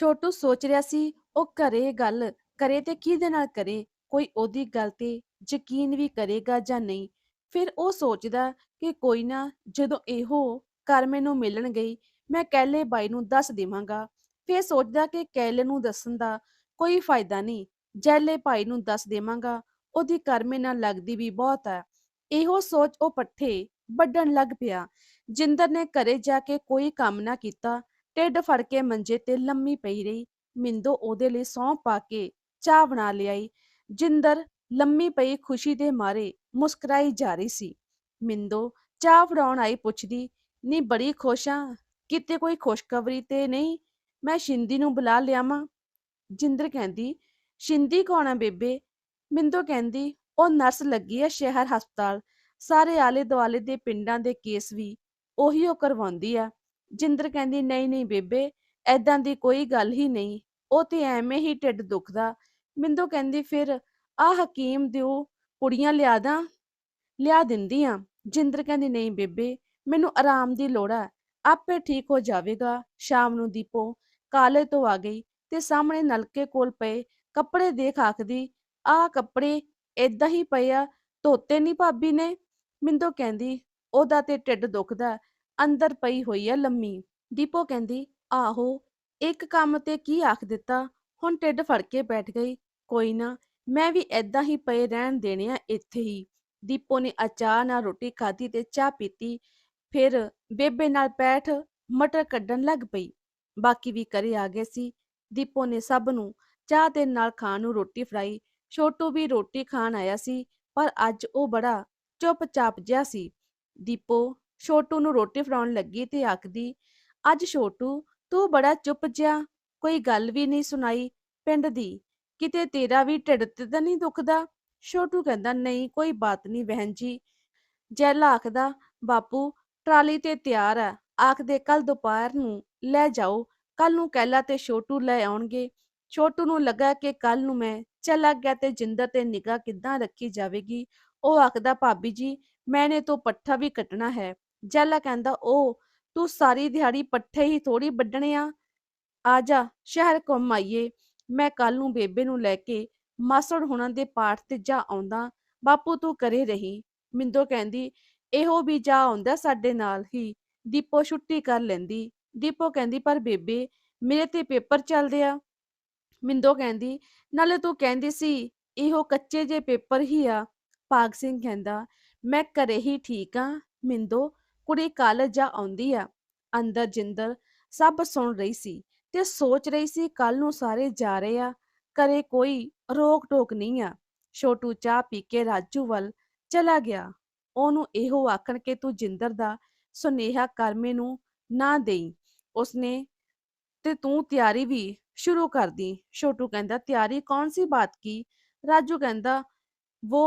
ਛੋਟੂ ਸੋਚ ਰਿਹਾ ਸੀ, ਉਹ ਘਰੇ ਗੱਲ, ਕਰੇ ਤੇ ਕਿਹਦੇ ਨਾਲ ਕਰੇ? ਕੋਈ ਉਹਦੀ ਗੱਲ ਤੇ ਯਕੀਨ ਵੀ ਕਰੇਗਾ ਜਾਂ ਨਹੀਂ? ਫਿਰ ਉਹ ਸੋਚਦਾ ਕਿ ਕੋਈ ਨਾ, ਜਦੋਂ ਇਹੋ ਘਰ ਮੈਨੂੰ ਮਿਲਣ ਗਈ, ਮੈਂ ਕੈਲੇ ਬਾਈ ਨੂੰ ਦੱਸ ਦੇਵਾਂਗਾ। ਫਿਰ ਸੋਚਦਾ ਕਿ ਕੈਲੇ ਨੂੰ ਦੱਸਣ ਦਾ ਕੋਈ ਫਾਇਦਾ ਨਹੀਂ, ਜੈਲੇ ਭਾਈ ਨੂੰ ਦੱਸ ਦੇਵਾਂਗਾ, ਉਹਦੀ ਕਰਮੇ ਨਾਲ ਲੱਗਦੀ ਵੀ ਬਹੁਤ ਹੈ ਇਹੋ ਸੋਚ ਉਹ ਪੱਠੇ ਵੱਢਣ ਲੱਗ ਪਿਆ। ਜਿੰਦਰ ਨੇ ਘਰੇ ਜਾ ਕੇ ਕੋਈ ਕੰਮ ਨਾ ਕੀਤਾ ਢਿੱਡ ਫੜ ਕੇ ਮੰਜੇ ਤੇ ਲੰਮੀ ਪਈ ਰਹੀ। ਮਿੰਦੋ ਉਹਦੇ ਲਈ ਸੌਂ ਪਾ ਕੇ ਚਾਹ ਬਣਾ ਲਿਆਈ। ਜਿੰਦਰ ਲੰਮੀ ਪਈ ਖੁਸ਼ੀ ਦੇ ਮਾਰੇ ਮੁਸਕਰਾਈ ਜਾ ਰਹੀ ਸੀ। ਮਿੰਦੋ ਚਾਹ ਫੜਾਉਣ ਆਈ ਪੁੱਛਦੀ, ਨੀ ਬੜੀ ਖੁਸ਼ ਆਂ? ਕਿਤੇ ਕੋਈ ਖੁਸ਼ਖਬਰੀ ਤੇ ਨਹੀਂ? ਮੈਂ ਸ਼ਿੰਦੀ ਨੂੰ ਬੁਲਾ ਲਿਆਵਾਂ? ਜਿੰਦਰ ਕਹਿੰਦੀ, ਸ਼ਿੰਦੀ ਕੌਣ ਆ ਬੇਬੇ? ਮਿੰਦੋ ਕਹਿੰਦੀ, ਉਹ ਨਰਸ ਲੱਗੀ ਆ ਸ਼ਹਿਰ ਹਸਪਤਾਲ। ਸਾਰੇ ਆਲੇ ਦੁਆਲੇ ਦੇ ਪਿੰਡਾਂ ਦੇ ਕੇਸ ਵੀ ਉਹੀ ਉਹ ਕਰਵਾਉਂਦੀ ਆ। ਜਿੰਦਰ ਕਹਿੰਦੀ, ਨਹੀਂ ਨਹੀਂ ਬੇਬੇ ਐਦਾਂ ਦੀ ਕੋਈ ਗੱਲ ਹੀ ਨਹੀਂ। ਉਹ ਤੇ ਐਵੇਂ ਹੀ ਢਿੱਡ ਦੁਖਦਾ। ਮਿੰਦੋ ਕਹਿੰਦੀ, ਫਿਰ ਆ ਹਕੀਮ ਦਿਓ ਕੁੜੀਆਂ ਲਿਆ ਦਾਂ, ਲਿਆ ਦਿੰਦੀ ਆ ਜਿੰਦਰ ਕਹਿੰਦੀ, ਨਹੀਂ ਬੇਬੇ, ਮੈਨੂੰ ਆਰਾਮ ਦੀ ਲੋੜ ਆ। ਆਪੇ ਠੀਕ ਹੋ ਜਾਵੇਗਾ। ਸ਼ਾਮ ਨੂੰ ਦੀਪੋ ਕਾਲੇ ਤੋਂ ਆ ਗਈ ਤੇ ਸਾਹਮਣੇ ਨਲਕੇ ਕੋਲ ਪਏ ਕੱਪੜੇ ਦੇਖ ਆਖਦੀ ਆਹ ਕੱਪੜੇ ਏਦਾਂ ਹੀ ਪਏ ਆ, ਧੋਤੇ ਨਹੀਂ ਭਾਬੀ ਨੇ? ਮਿੰਦੋ ਕਹਿੰਦੀ, ਉਹਦਾ ਤੇ ਢਿੱਡ ਦੁਖਦਾ। ਅੰਦਰ ਪਈ ਹੋਈ ਹੈ ਲੰਮੀ। ਦੀਪੋ ਕਹਿੰਦੀ, ਆਹੋ, ਇੱਕ ਕੰਮ ਤੇ ਕੀ ਆਖ ਦਿੱਤਾ? ਹੁਣ ਢਿੱਡ ਫੜ ਕੇ ਬੈਠ ਗਈ। ਕੋਈ ਨਾ, ਮੈਂ ਵੀ ਏਦਾਂ ਹੀ ਪਏ ਰਹਿਣ ਦੇਣੇ ਆ ਇੱਥੇ ਹੀ। ਦੀਪੋ ਨੇ ਅਚਾਰ ਨਾਲ ਰੋਟੀ ਖਾਧੀ ਤੇ ਚਾਹ ਪੀਤੀ। ਫਿਰ ਬੇਬੇ ਨਾਲ ਬੈਠ ਮਟਰ ਕੱਢਣ ਲੱਗ ਪਈ। ਬਾਕੀ ਵੀ ਘਰੇ ਆ ਗਏ ਸੀ। ਦੀਪੋ ਨੇ ਸਭ ਨੂੰ ਚਾਹ ਦੇ ਨਾਲ ਖਾਣ ਨੂੰ ਰੋਟੀ ਫੜਾਈ। ਛੋਟੂ ਵੀ ਰੋਟੀ ਖਾਣ ਆਇਆ ਸੀ, ਪਰ ਅੱਜ ਉਹ ਬੜਾ ਚੁੱਪਚਾਪ ਜਿਹਾ ਸੀ। ਦੀਪੋ ਛੋਟੂ ਨੂੰ ਰੋਟੀ ਫੜਾਉਣ ਲੱਗੀ ਤੇ ਆਖਦੀ, ਅੱਜ ਛੋਟੂ, ਤੂੰ ਬੜਾ ਚੁੱਪ ਜਿਹਾ, ਕੋਈ ਗੱਲ ਵੀ ਨਹੀਂ ਸੁਣਾਈ ਪਿੰਡ ਦੀ, ਕਿਤੇ ਤੇਰਾ ਵੀ ਢਿੱਡ ਤੇ ਤਾਂ ਨਹੀਂ ਦੁਖਦਾ? ਛੋਟੂ ਕਹਿੰਦਾ, ਨਹੀਂ, ਕੋਈ ਬਾਤ ਨਹੀਂ ਬਹਿਨ ਜੀ। ਜੈਲਾ ਆਖਦਾ, ਬਾਪੂ, ਟਰਾਲੀ ਤੇ ਤਿਆਰ ਹੈ ਆਖਦੇ ਕੱਲ ਦੁਪਹਿਰ ਨੂੰ ਲੈ ਜਾਓ ਕੱਲ ਨੂੰ ਕਹਿਲਾ ਤੇ ਛੋਟੂ ਲੈ ਆਉਣਗੇ। ਛੋਟੂ ਨੂੰ ਲੱਗਾ ਕਿ ਕੱਲ ਨੂੰ ਮੈਂ ਚਲਾ ਗਿਆ ਤੇ ਜਿੰਦਰ ਤੇ ਨਿਗਾਹ ਕਿੱਦਾਂ ਰੱਖੀ ਜਾਵੇਗੀ, ਉਹ ਆਖਦਾ, ਭਾਬੀ ਜੀ, ਮੈਨੇ ਤੋਂ ਪੱਠਾ ਵੀ ਕੱਟਣਾ ਹੈ। ਜੈਲਾ ਕਹਿੰਦਾ ਉਹ ਤੂੰ ਸਾਰੀ ਦਿਹਾੜੀ ਪੱਠੇ ਹੀ ਥੋੜੀ ਵੱਢਣੇ ਆ। ਆ ਜਾ, ਸ਼ਹਿਰ ਘੁੰਮ ਆਈਏ। ਮੈਂ ਕੱਲ ਨੂੰ ਬੇਬੇ ਨੂੰ ਲੈ ਕੇ ਮਾਸੜ ਹੁਣਾਂ ਦੇ ਪਾਠ ਤੇ ਜਾ ਆਉਂਦਾ। ਬਾਪੂ, ਤੂੰ ਕਰੇ ਰਹੀ। ਮਿੰਦੋ ਕਹਿੰਦੀ, ਇਹੋ ਵੀ ਜਾ ਆਉਂਦਾ ਸਾਡੇ ਨਾਲ ਹੀ। ਦੀਪੋ ਛੁੱਟੀ ਕਰ ਲੈਂਦੀ। ਦੀਪੋ ਕਹਿੰਦੀ, ਪਰ ਬੇਬੇ, ਮੇਰੇ ਤੇ ਪੇਪਰ ਚੱਲਦੇ ਆ। ਮਿੰਦੋ ਕਹਿੰਦੀ, ਨਾਲੇ ਤੂੰ ਕਹਿੰਦੀ ਸੀ, ਇਹੋ ਕੱਚੇ ਜੇ ਪੇਪਰ ਹੀ ਆ। ਭਾਗ ਸਿੰਘ ਕਹਿੰਦਾ, ਮੈਂ ਘਰੇ ਹੀ ਠੀਕ ਆ। ਮਿੰਦੋ ਕੁੜੀ ਕਾਲਜ ਜਾ ਆਉਂਦੀ ਆ ਅੰਦਰ ਜਿੰਦਰ ਸਭ ਸੁਣ ਰਹੀ ਸੀ ਤੇ ਸੋਚ ਰਹੀ ਸੀ ਕੱਲ ਨੂੰ ਸਾਰੇ ਜਾ ਰਹੇ ਆ ਕਰੇ ਕੋਈ ਰੋਕ ਟੋਕ ਨਹੀਂ ਆ ਛੋਟੂ ਚਾਹ ਪੀ ਕੇ ਰਾਜੂ ਵੱਲ ਚਲਾ ਗਿਆ ਉਹਨੂੰ ਇਹੋ ਆਖਣ ਕਿ ਤੂੰ ਜਿੰਦਰ ਦਾ ਸੁਨੇਹਾ ਕਰਮੇ ਨੂੰ ਨਾ ਦੇਈ ਉਸਨੇ ਤੇ ਤੂੰ ਤਿਆਰੀ ਵੀ ਸ਼ੁਰੂ ਕਰ ਦੀ ਛੋਟੂ ਕਹਿੰਦਾ ਤਿਆਰੀ कौन सी बात की राजू कहता वो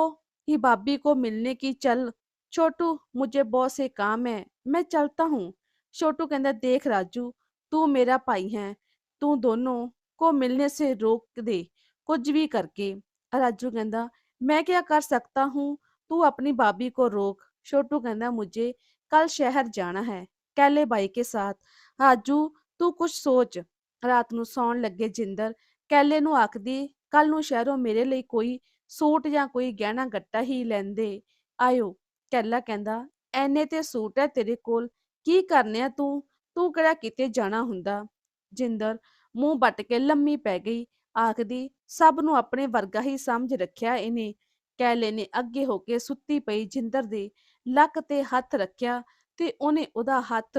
ही भाभी को मिलने की चल छोटू मुझे बहुत से काम है मैं चलता हूँ छोटू कहता देख राजू तू मेरा भाई है तू दोनों को मिलने से रोक दे कुछ भी करके राजू कहता मैं क्या कर सकता हूँ तू अपनी भाभी को रोक छोटू कहता मुझे कल शहर जाना है कैले भाई के साथ राजू तू कुछ सोच ਰਾਤ ਨੂੰ ਸੌਣ ਲੱਗੇ ਜਿੰਦਰ ਕੈਲੇ ਨੂੰ ਆਖਦੀ ਕੱਲ ਨੂੰ ਸ਼ਹਿਰੋਂ ਮੇਰੇ ਲਈ ਕੋਈ ਸੂਟ ਜਾਂ ਕੋਈ ਗਹਿਣਾ ਗੱਟਾ ਹੀ ਲੈਂਦੇ ਆਇਓ ਕੈਲਾ ਕਹਿੰਦਾ, ਐਨੇ ਤੇ ਸੂਟ ਹੈ ਤੇਰੇ ਕੋਲ, ਕੀ ਕਰਨੇ ਤੂੰ? ਤੂੰ ਕਿਹੜਾ ਕਿਤੇ ਜਾਣਾ ਹੁੰਦਾ? ਜਿੰਦਰ ਮੂੰਹ ਵੱਟ ਕੇ ਲੰਮੀ ਪੈ ਗਈ, ਆਖਦੀ, ਸਭ ਨੂੰ ਆਪਣੇ ਵਰਗਾ ਹੀ ਸਮਝ ਰੱਖਿਆ ਇਹਨੇ। ਕੈਲੇ ਨੇ ਅੱਗੇ ਹੋ ਕੇ ਸੁੱਤੀ ਪਈ ਜਿੰਦਰ ਦੇ ਲੱਕ ਤੇ ਹੱਥ ਰੱਖਿਆ ਤੇ ਉਹਨੇ ਉਹਦਾ ਹੱਥ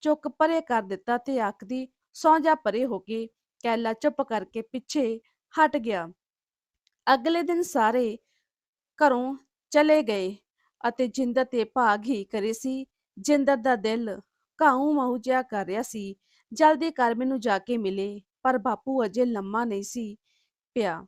ਚੁੱਕ ਪਰੇ ਕਰ ਦਿੱਤਾ ਤੇ ਆਖਦੀ, ਸੌਂ ਜਾ ਪਰੇ ਹੋ ਕੇ। ਕੈਲਾ ਚੁੱਪ ਕਰਕੇ ਪਿੱਛੇ ਹਟ ਗਿਆ। ਅਗਲੇ ਦਿਨ ਸਾਰੇ ਘਰੋਂ ਚਲੇ ਗਏ। ਅਤੇ ਜਿੰਦਰ ਤੇ ਭਾਗ ਹੀ ਕਰੇ ਸੀ। ਜਿੰਦਰ ਦਾ ਦਿਲ ਕਾਉ ਮਾਉ ਜਿਹਾ ਕਰ ਰਿਹਾ ਸੀ। ਜਲਦੀ ਕਰ ਮੈਨੂੰ ਜਾ ਕੇ ਮਿਲੇ, ਪਰ ਬਾਪੂ ਅਜੇ ਲੰਮਾ ਨਹੀਂ ਸੀ ਪਿਆ।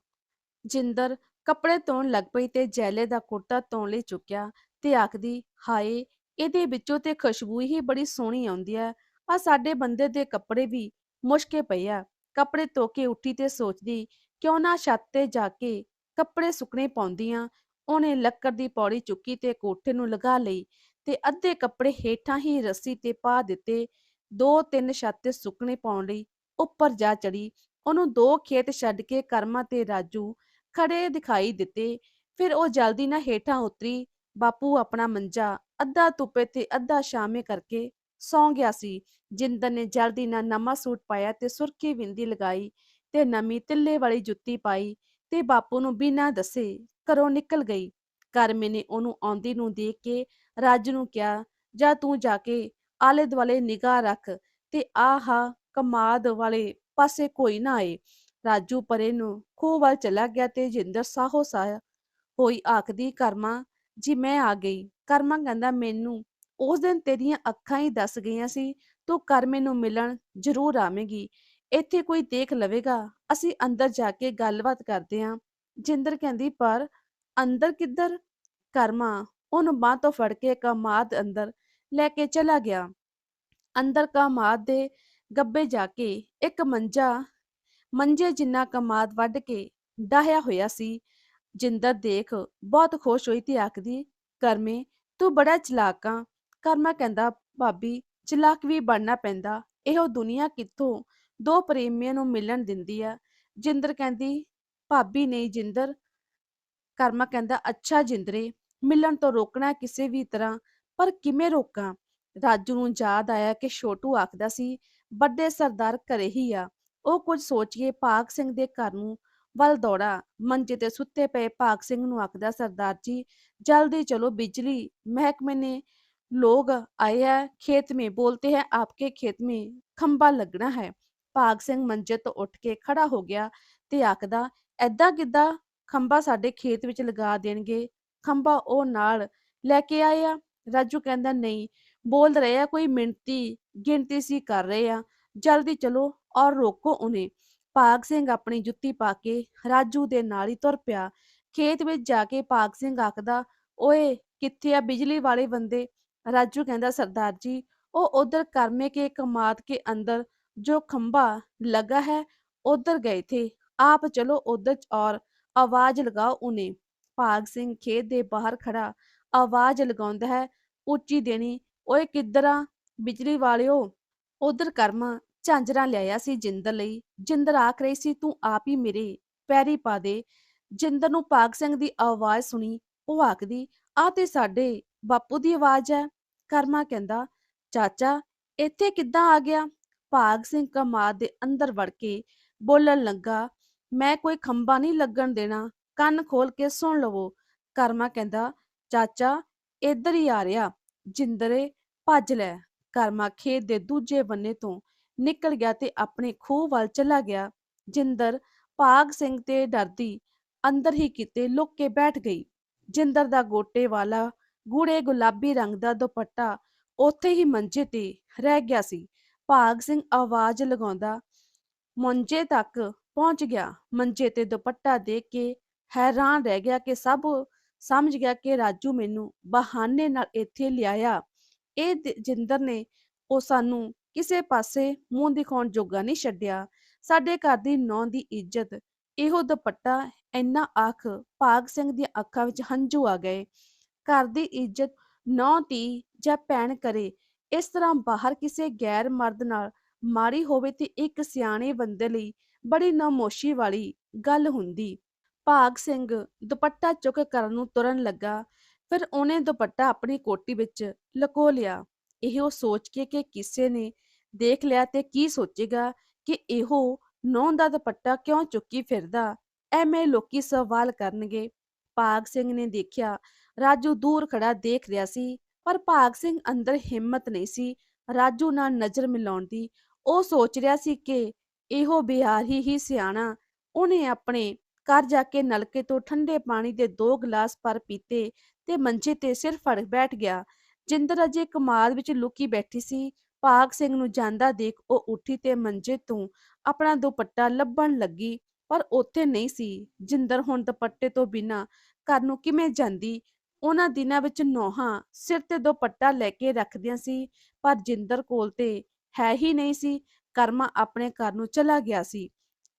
ਜਿੰਦਰ ਕੱਪੜੇ ਧੋਣ ਲੱਗ ਪਈ ਤੇ ਜੈਲੇ ਦਾ ਕੁੜਤਾ ਧੋਣ ਲਈ ਚੁੱਕਿਆ ਤੇ ਆਖਦੀ, ਹਾਏ, ਇਹਦੇ ਵਿੱਚੋਂ ਤੇ ਖੁਸ਼ਬੂ ਹੀ ਬੜੀ ਸੋਹਣੀ ਆਉਂਦੀ ਹੈ ਆ ਸਾਡੇ ਬੰਦੇ ਦੇ ਕੱਪੜੇ ਵੀ ਮੁਸ਼ਕੇ ਪਏ ਆ। ਕੱਪੜੇ ਧੋ ਕੇ ਉੱਠੀ ਤੇ ਸੋਚਦੀ, ਕਿਉਂ ਨਾ ਛੱਤ ਤੇ ਜਾ ਕੇ ਕੱਪੜੇ ਸੁੱਕਣੇ ਪਾਉਂਦੀਆਂ ਉਹਨੇ ਲੱਕੜ ਦੀ ਪੌੜੀ ਚੁੱਕੀ ਤੇ ਕੋਠੇ ਨੂੰ ਲਗਾ ਲਈ ਤੇ ਅੱਧੇ ਕੱਪੜੇ ਹੇਠਾਂ ਹੀ ਰੱਸੀ ਤੇ ਪਾ ਦਿੱਤੇ। ਦੋ ਤਿੰਨ ਛੱਤ ਤੇ ਸੁੱਕਣੇ ਪਾਉਣ ਲਈ ਉੱਪਰ ਜਾ ਚੜੀ। ਉਹਨੂੰ ਦੋ ਖੇਤ ਛੱਡ ਕੇ ਕਰਮਾ ਤੇ ਰਾਜੂ ਖੜੇ ਦਿਖਾਈ ਦਿੱਤੇ। ਫਿਰ ਉਹ ਜਲਦੀ ਨਾਲ ਹੇਠਾਂ ਉਤਰੀ। ਬਾਪੂ ਆਪਣਾ ਮੰਜਾ ਅੱਧਾ ਧੁੱਪੇ ਤੇ ਅੱਧਾ ਛਾਵੇਂ ਕਰਕੇ ਸੌਂ ਗਿਆ ਸੀ। ਜਿੰਦਰ ਨੇ ਜਲਦੀ ਨਾਲ ਨਵਾਂ ਸੂਟ ਪਾਇਆ ਤੇ ਸੁਰਖੀ ਬਿੰਦੀ ਲਗਾਈ ਤੇ ਨਵੀਂ ਤਿੱਲੇ ਵਾਲੀ ਜੁੱਤੀ ਪਾਈ ਤੇ ਬਾਪੂ ਨੂੰ ਬਿਨਾਂ ਦੱਸੇ ਘਰੋਂ ਨਿਕਲ ਗਈ। ਕਰਮੇ ਨੇ ਉਹਨੂੰ ਆਉਂਦੀ ਨੂੰ ਦੇਖ ਕੇ ਰਾਜੂ ਨੂੰ ਕਿਹਾ, ਜਾ ਤੂੰ ਜਾ ਕੇ ਆਲੇ ਦੁਆਲੇ ਨਿਗਾਹ ਰੱਖ ਤੇ ਆਹਾ ਕਮਾਦ ਵਾਲੇ ਪਾਸੇ ਕੋਈ ਨਾ ਆਏ। ਰਾਜੂ ਪਰੇ ਨੂੰ ਖੂਹ ਵੱਲ ਚਲਾ ਗਿਆ ਤੇ ਜਿੰਦਰ ਸਾਹੋ ਸਾਹ ਹੋਈ ਆਖਦੀ, ਕਰਮਾ, ਜੀ ਮੈਂ ਆ ਗਈ। ਕਰਮਾ ਕਹਿੰਦਾ, ਮੈਨੂੰ ਉਸ ਦਿਨ ਤੇਰੀਆਂ ਅੱਖਾਂ ਹੀ ਦੱਸ ਗਈਆਂ ਸੀ, ਤੂੰ ਕਰਮੇ ਨੂੰ ਮਿਲਣ ਜ਼ਰੂਰ ਆਵੇਂਗੀ। ਇੱਥੇ ਕੋਈ ਦੇਖ ਲਵੇਗਾ। ਅਸੀਂ ਅੰਦਰ ਜਾ ਕੇ ਗੱਲਬਾਤ ਕਰਦੇ ਹਾਂ ਜਿੰਦਰ ਕਹਿੰਦੀ, ਪਰ ਅੰਦਰ ਕਿੱਧਰ ਕਰਮਾ? ਉਹਨੂੰ ਬਾਂਹ ਤੋਂ ਫੜ ਕੇ ਕਮਾਦ ਅੰਦਰ ਲੈ ਕੇ ਚਲਾ ਗਿਆ। ਅੰਦਰ ਕਮਾਦ ਦੇ ਗੱਬੇ ਜਾ ਕੇ ਇੱਕ ਮੰਜਾ, ਮੰਜੇ ਜਿੰਨਾ ਕਮਾਦ ਵੱਢ ਕੇ ਡਾਹਿਆ ਹੋਇਆ ਸੀ। ਜਿੰਦਰ ਦੇਖ ਬਹੁਤ ਖੁਸ਼ ਹੋਈ ਤੇ ਆਖਦੀ, ਕਰਮੇ, ਤੂੰ ਬੜਾ ਚਲਾਕ ਆ। ਕਰਮਾ ਕਹਿੰਦਾ, ਭਾਬੀ, ਚਲਾਕ ਵੀ ਬਣਨਾ ਪੈਂਦਾ। ਇਹੋ ਦੁਨੀਆ ਕਿੱਥੋਂ ਦੋ ਪ੍ਰੇਮੀਆਂ ਨੂੰ ਮਿਲਣ ਦਿੰਦੀ ਆ? ਜਿੰਦਰ ਕਹਿੰਦੀ ਭਾਬੀ ਨਹੀਂ ਜਿੰਦਰ ਕਰਮਾ ਕਹਿੰਦਾ, ਅੱਛਾ ਜਿੰਦਰੇ, ਮਿਲਣ ਤੋਂ ਰੋਕਣਾ ਕਿਸੇ ਵੀ ਤਰ੍ਹਾਂ, ਪਰ ਕਿਵੇਂ ਰੋਕਾਂ? ਰਾਜੂ ਨੂੰ ਯਾਦ ਆਇਆ ਕਿ ਛੋਟੂ ਆਖਦਾ ਸੀ, ਵੱਡੇ ਸਰਦਾਰ ਘਰੇ ਹੀ ਆ। ਉਹ ਕੁਝ ਕੇ ਭਾਗ ਸਿੰਘ ਦੇ ਘਰ ਨੂੰ ਵੱਲ ਦੌੜਾ। ਮੰਜੇ ਤੇ ਸੁੱਤੇ ਪਏ ਭਾਗ ਸਿੰਘ ਨੂੰ ਆਖਦਾ, ਸਰਦਾਰ ਜੀ, ਜਲਦੀ ਚਲੋ ਬਿਜਲੀ, ਮਹਿਕਮੇ ਨੇ ਲੋਗ ਆਏ ਹੈ ਖੇਤ ਮੇ ਬੋਲਤੇ ਹੈ, ਆਪਕੇ ਖੇਤ ਮੇ ਖੰਭਾ ਲੱਗਣਾ ਹੈ। ਭਾਗ ਸਿੰਘ ਮੰਜੇ ਤੋਂ ਉੱਠ ਕੇ ਖੜਾ ਹੋ ਗਿਆ ਤੇ ਆਖਦਾ ਐਦਾਂ ਕਿਦਾਂ ਖੰਭਾ ਸਾਡੇ ਖੇਤ ਵਿੱਚ ਲਗਾ ਦੇਣਗੇ? ਖੰਭਾ ਉਹ ਨਾਲ ਲੈ ਕੇ ਆਏ ਆ? ਰਾਜੂ ਕਹਿੰਦਾ, ਨਹੀਂ, ਬੋਲ ਰਹੇ ਆ, ਕੋਈ ਮਿੰਤੀ ਗਿਣਤੀ ਸੀ ਕਰ ਰਹੇ ਆ। ਜਲਦੀ ਚਲੋ ਔਰ ਰੋਕੋ ਉਹਨੇ। ਭਾਗ ਸਿੰਘ ਆਪਣੀ ਜੁੱਤੀ ਪਾ ਕੇ ਰਾਜੂ ਦੇ ਨਾਲ ਹੀ ਤੁਰ ਪਿਆ। ਖੇਤ ਵਿੱਚ ਜਾ ਕੇ ਪਾਗ ਸਿੰਘ ਆਖਦਾ, ਓਏ, ਕਿੱਥੇ ਆ ਬਿਜਲੀ ਵਾਲੇ ਬੰਦੇ? ਰਾਜੂ ਕਹਿੰਦਾ, ਸਰਦਾਰ ਜੀ, ਉਹ ਉਧਰ ਕਰਮੇ ਕੇ ਕਮਾਤ ਕੇ ਅੰਦਰ ਜੋ ਖੰਭਾ ਲੱਗਾ ਹੈ, ਉਧਰ ਗਏ ਥੇ। आप चलो उधर और आवाज लगाओ उन्हें ਭਾਗ ਸਿੰਘ ਖੇਤ ਦੇ ਬਾਹਰ ਖੜਾ ਆਵਾਜ਼ ਲਗਾਉਂਦਾ ਹੈ ਉੱਚੀ ਦੇਣੀ ਓਏ ਕਿੱਧਰ ਆ ਬਿਜਲੀ ਵਾਲਿਓ ਉਧਰ ਕਰਮਾ ਝਾਂਜਰਾਂ ਲਿਆਇਆ ਸੀ ਜਿੰਦਰ ਲਈ ਜਿੰਦਰ ਆਖ ਰਹੀ ਸੀ ਤੂੰ ਆਪ ਹੀ ਮੇਰੇ ਪੈਰੀ ਪਾ ਦੇ ਜਿੰਦਰ ਨੂੰ ਭਾਗ ਸਿੰਘ ਦੀ ਆਵਾਜ਼ ਸੁਣੀ ਉਹ ਆਖਦੀ ਆ ਤੇ ਸਾਡੇ ਬਾਪੂ ਦੀ ਆਵਾਜ਼ ਹੈ ਕਰਮਾ ਕਹਿੰਦਾ ਚਾਚਾ ਇੱਥੇ ਕਿੱਦਾਂ ਆ ਗਿਆ ਭਾਗ ਸਿੰਘ ਕਮਾਦ ਦੇ ਅੰਦਰ ਵੜ ਕੇ ਬੋਲਣ ਲੱਗਾ ਮੈਂ ਕੋਈ ਖੰਭਾ ਨਹੀਂ ਲੱਗਣ ਦੇਣਾ, ਕੰਨ ਖੋਲ ਕੇ ਸੁਣ ਲਵੋ। ਕਰਮਾ ਕਹਿੰਦਾ, ਚਾਚਾ, ਇੱਧਰ ਹੀ ਆ ਰਿਹਾ। ਜਿੰਦਰੇ, ਭੱਜ ਲੈ। ਕਰਮਾ ਖੇਤ ਦੇ ਦੂਜੇ ਬੰਨੇ ਤੋਂ ਨਿਕਲ ਗਿਆ ਤੇ ਆਪਣੇ ਖੂਹ ਵੱਲ ਚਲਾ ਗਿਆ। ਜਿੰਦਰ ਭਾਗ ਸਿੰਘ ਤੇ ਡਰਦੀ ਅੰਦਰ ਹੀ ਕਿਤੇ ਲੁੱਕ ਕੇ ਬੈਠ ਗਈ। ਜਿੰਦਰ ਦਾ ਗੋਟੇ ਵਾਲਾ ਗੂੜੇ ਗੁਲਾਬੀ ਰੰਗ ਦਾ ਦੁਪੱਟਾ ਉੱਥੇ ਹੀ ਮੰਜੇ ਤੇ ਰਹਿ ਗਿਆ ਸੀ। ਭਾਗ ਸਿੰਘ ਆਵਾਜ਼ ਲਗਾਉਂਦਾ, ਮੰਜੇ ਤੱਕ ਪਹੁੰਚ ਗਿਆ। ਮੰਜੇ ਤੇ ਦੁਪੱਟਾ ਦੇਖ ਕੇ ਹੈਰਾਨ ਰਹਿ ਗਿਆ ਕਿ ਸਭ ਸਮਝ ਗਿਆ ਕਿ ਰਾਜੂ ਮੈਨੂੰ ਬਹਾਨੇ ਨਾਲ ਇੱਥੇ ਲਿਆਇਆ। ਇਹ ਜਿੰਦਰ ਨੇ ਉਹ ਸਾਨੂੰ ਕਿਸੇ ਪਾਸੇ ਮੂੰਹ ਦਿਖਾਉਣ ਜੋਗਾ ਨਹੀਂ ਛੱਡਿਆ। ਸਾਡੇ ਘਰ ਦੀ ਨੌਂ ਦੀ ਇੱਜ਼ਤ, ਇਹੋ ਦੁਪੱਟਾ, ਇੰਨਾ ਆਖ ਭਾਗ ਸਿੰਘ ਦੀਆਂ ਅੱਖਾਂ ਵਿੱਚ ਹੰਝੂ ਆ ਗਏ। ਘਰ ਦੀ ਇੱਜ਼ਤ ਨੌਂ ਧੀ ਜਾਂ ਭੈਣ ਕਰੇ, ਇਸ ਤਰ੍ਹਾਂ ਬਾਹਰ ਕਿਸੇ ਗੈਰ ਮਰਦ ਨਾਲ ਮਾਰੀ ਹੋਵੇ ਤੇ ਇੱਕ ਸਿਆਣੇ ਬੰਦੇ ਲਈ ਬੜੀ ਨਮੋਸ਼ੀ ਵਾਲੀ ਗੱਲ ਹੁੰਦੀ। ਭਾਗ ਸਿੰਘ ਦੁਪੱਟਾ ਚੁੱਕ ਕਰਨ ਨੂੰ ਤੁਰਨ ਲੱਗਾ, ਫਿਰ ਉਹਨੇ ਦੁਪੱਟਾ ਆਪਣੀ ਕੋਟੀ ਵਿੱਚ ਲੁਕੋ ਲਿਆ। ਇਹ ਉਹ ਸੋਚ ਕੇ ਕਿ ਕਿਸੇ ਨੇ ਦੇਖ ਲਿਆ ਤੇ ਕੀ ਸੋਚੇਗਾ ਕਿ ਇਹੋ ਨੌਂ ਦਾ ਦੁਪੱਟਾ ਕਿਉਂ ਚੁੱਕੀ ਫਿਰਦਾ, ਐਵੇਂ ਲੋਕੀ ਸਵਾਲ ਕਰਨਗੇ। ਭਾਗ ਸਿੰਘ ਨੇ ਦੇਖਿਆ, ਰਾਜੂ ਦੂਰ ਖੜਾ ਦੇਖ ਰਿਹਾ ਸੀ, ਪਰ ਭਾਗ ਸਿੰਘ ਅੰਦਰ ਹਿੰਮਤ ਨਹੀਂ ਸੀ। ਰਾਜੂ ਨਾਲ ਨਜ਼ਰ ਮਿਲਾਉਣ ਦੀ, ਉਹ ਸੋਚ ਰਿਹਾ ਸੀ ਕਿ ਇਹੋ ਬਿਹਾਰੀ ਹੀ ਸਿਆਣਾ। ਉਹਨੇ ਆਪਣੇ ਘਰ ਜਾ ਕੇ ਨਲਕੇ ਤੋਂ ਠੰਡੇ ਪਾਣੀ ਦੇ ਦੋ ਗਲਾਸ ਪਰ ਪੀਤੇ ਤੇ ਮੰਜੇ ਤੇ ਸਿਰ ਫੜ ਬੈਠ ਗਿਆ। ਜਿੰਦਰ ਅਜੇ ਕਮਾਦ ਵਿੱਚ ਲੁਕੀ ਬੈਠੀ ਸੀ। ਭਾਗ ਸਿੰਘ ਨੂੰ ਜਾਂਦਾ ਦੇਖ ਉਹ ਉੱਠੀ ਤੇ ਮੰਜੇ ਤੋਂ ਆਪਣਾ ਦੁਪੱਟਾ ਲੱਭਣ ਲੱਗੀ, ਪਰ ਉੱਥੇ ਨਹੀਂ ਸੀ। ਜਿੰਦਰ ਹੁਣ ਦੁਪੱਟੇ ਤੋਂ ਬਿਨਾਂ ਘਰ ਨੂੰ ਕਿਵੇਂ ਜਾਂਦੀ? ਉਹਨਾਂ ਦਿਨਾਂ ਵਿੱਚ ਨੋਹਾਂ ਸਿਰ ਤੇ ਦੁਪੱਟਾ ਲੈ ਕੇ ਰੱਖਦੀਆਂ ਸੀ, ਪਰ ਜਿੰਦਰ ਕੋਲ ਤੇ ਹੈ ਹੀ ਨਹੀਂ ਸੀ। ਕਰਮਾ ਆਪਣੇ ਘਰ ਨੂੰ ਚਲਾ ਗਿਆ ਸੀ।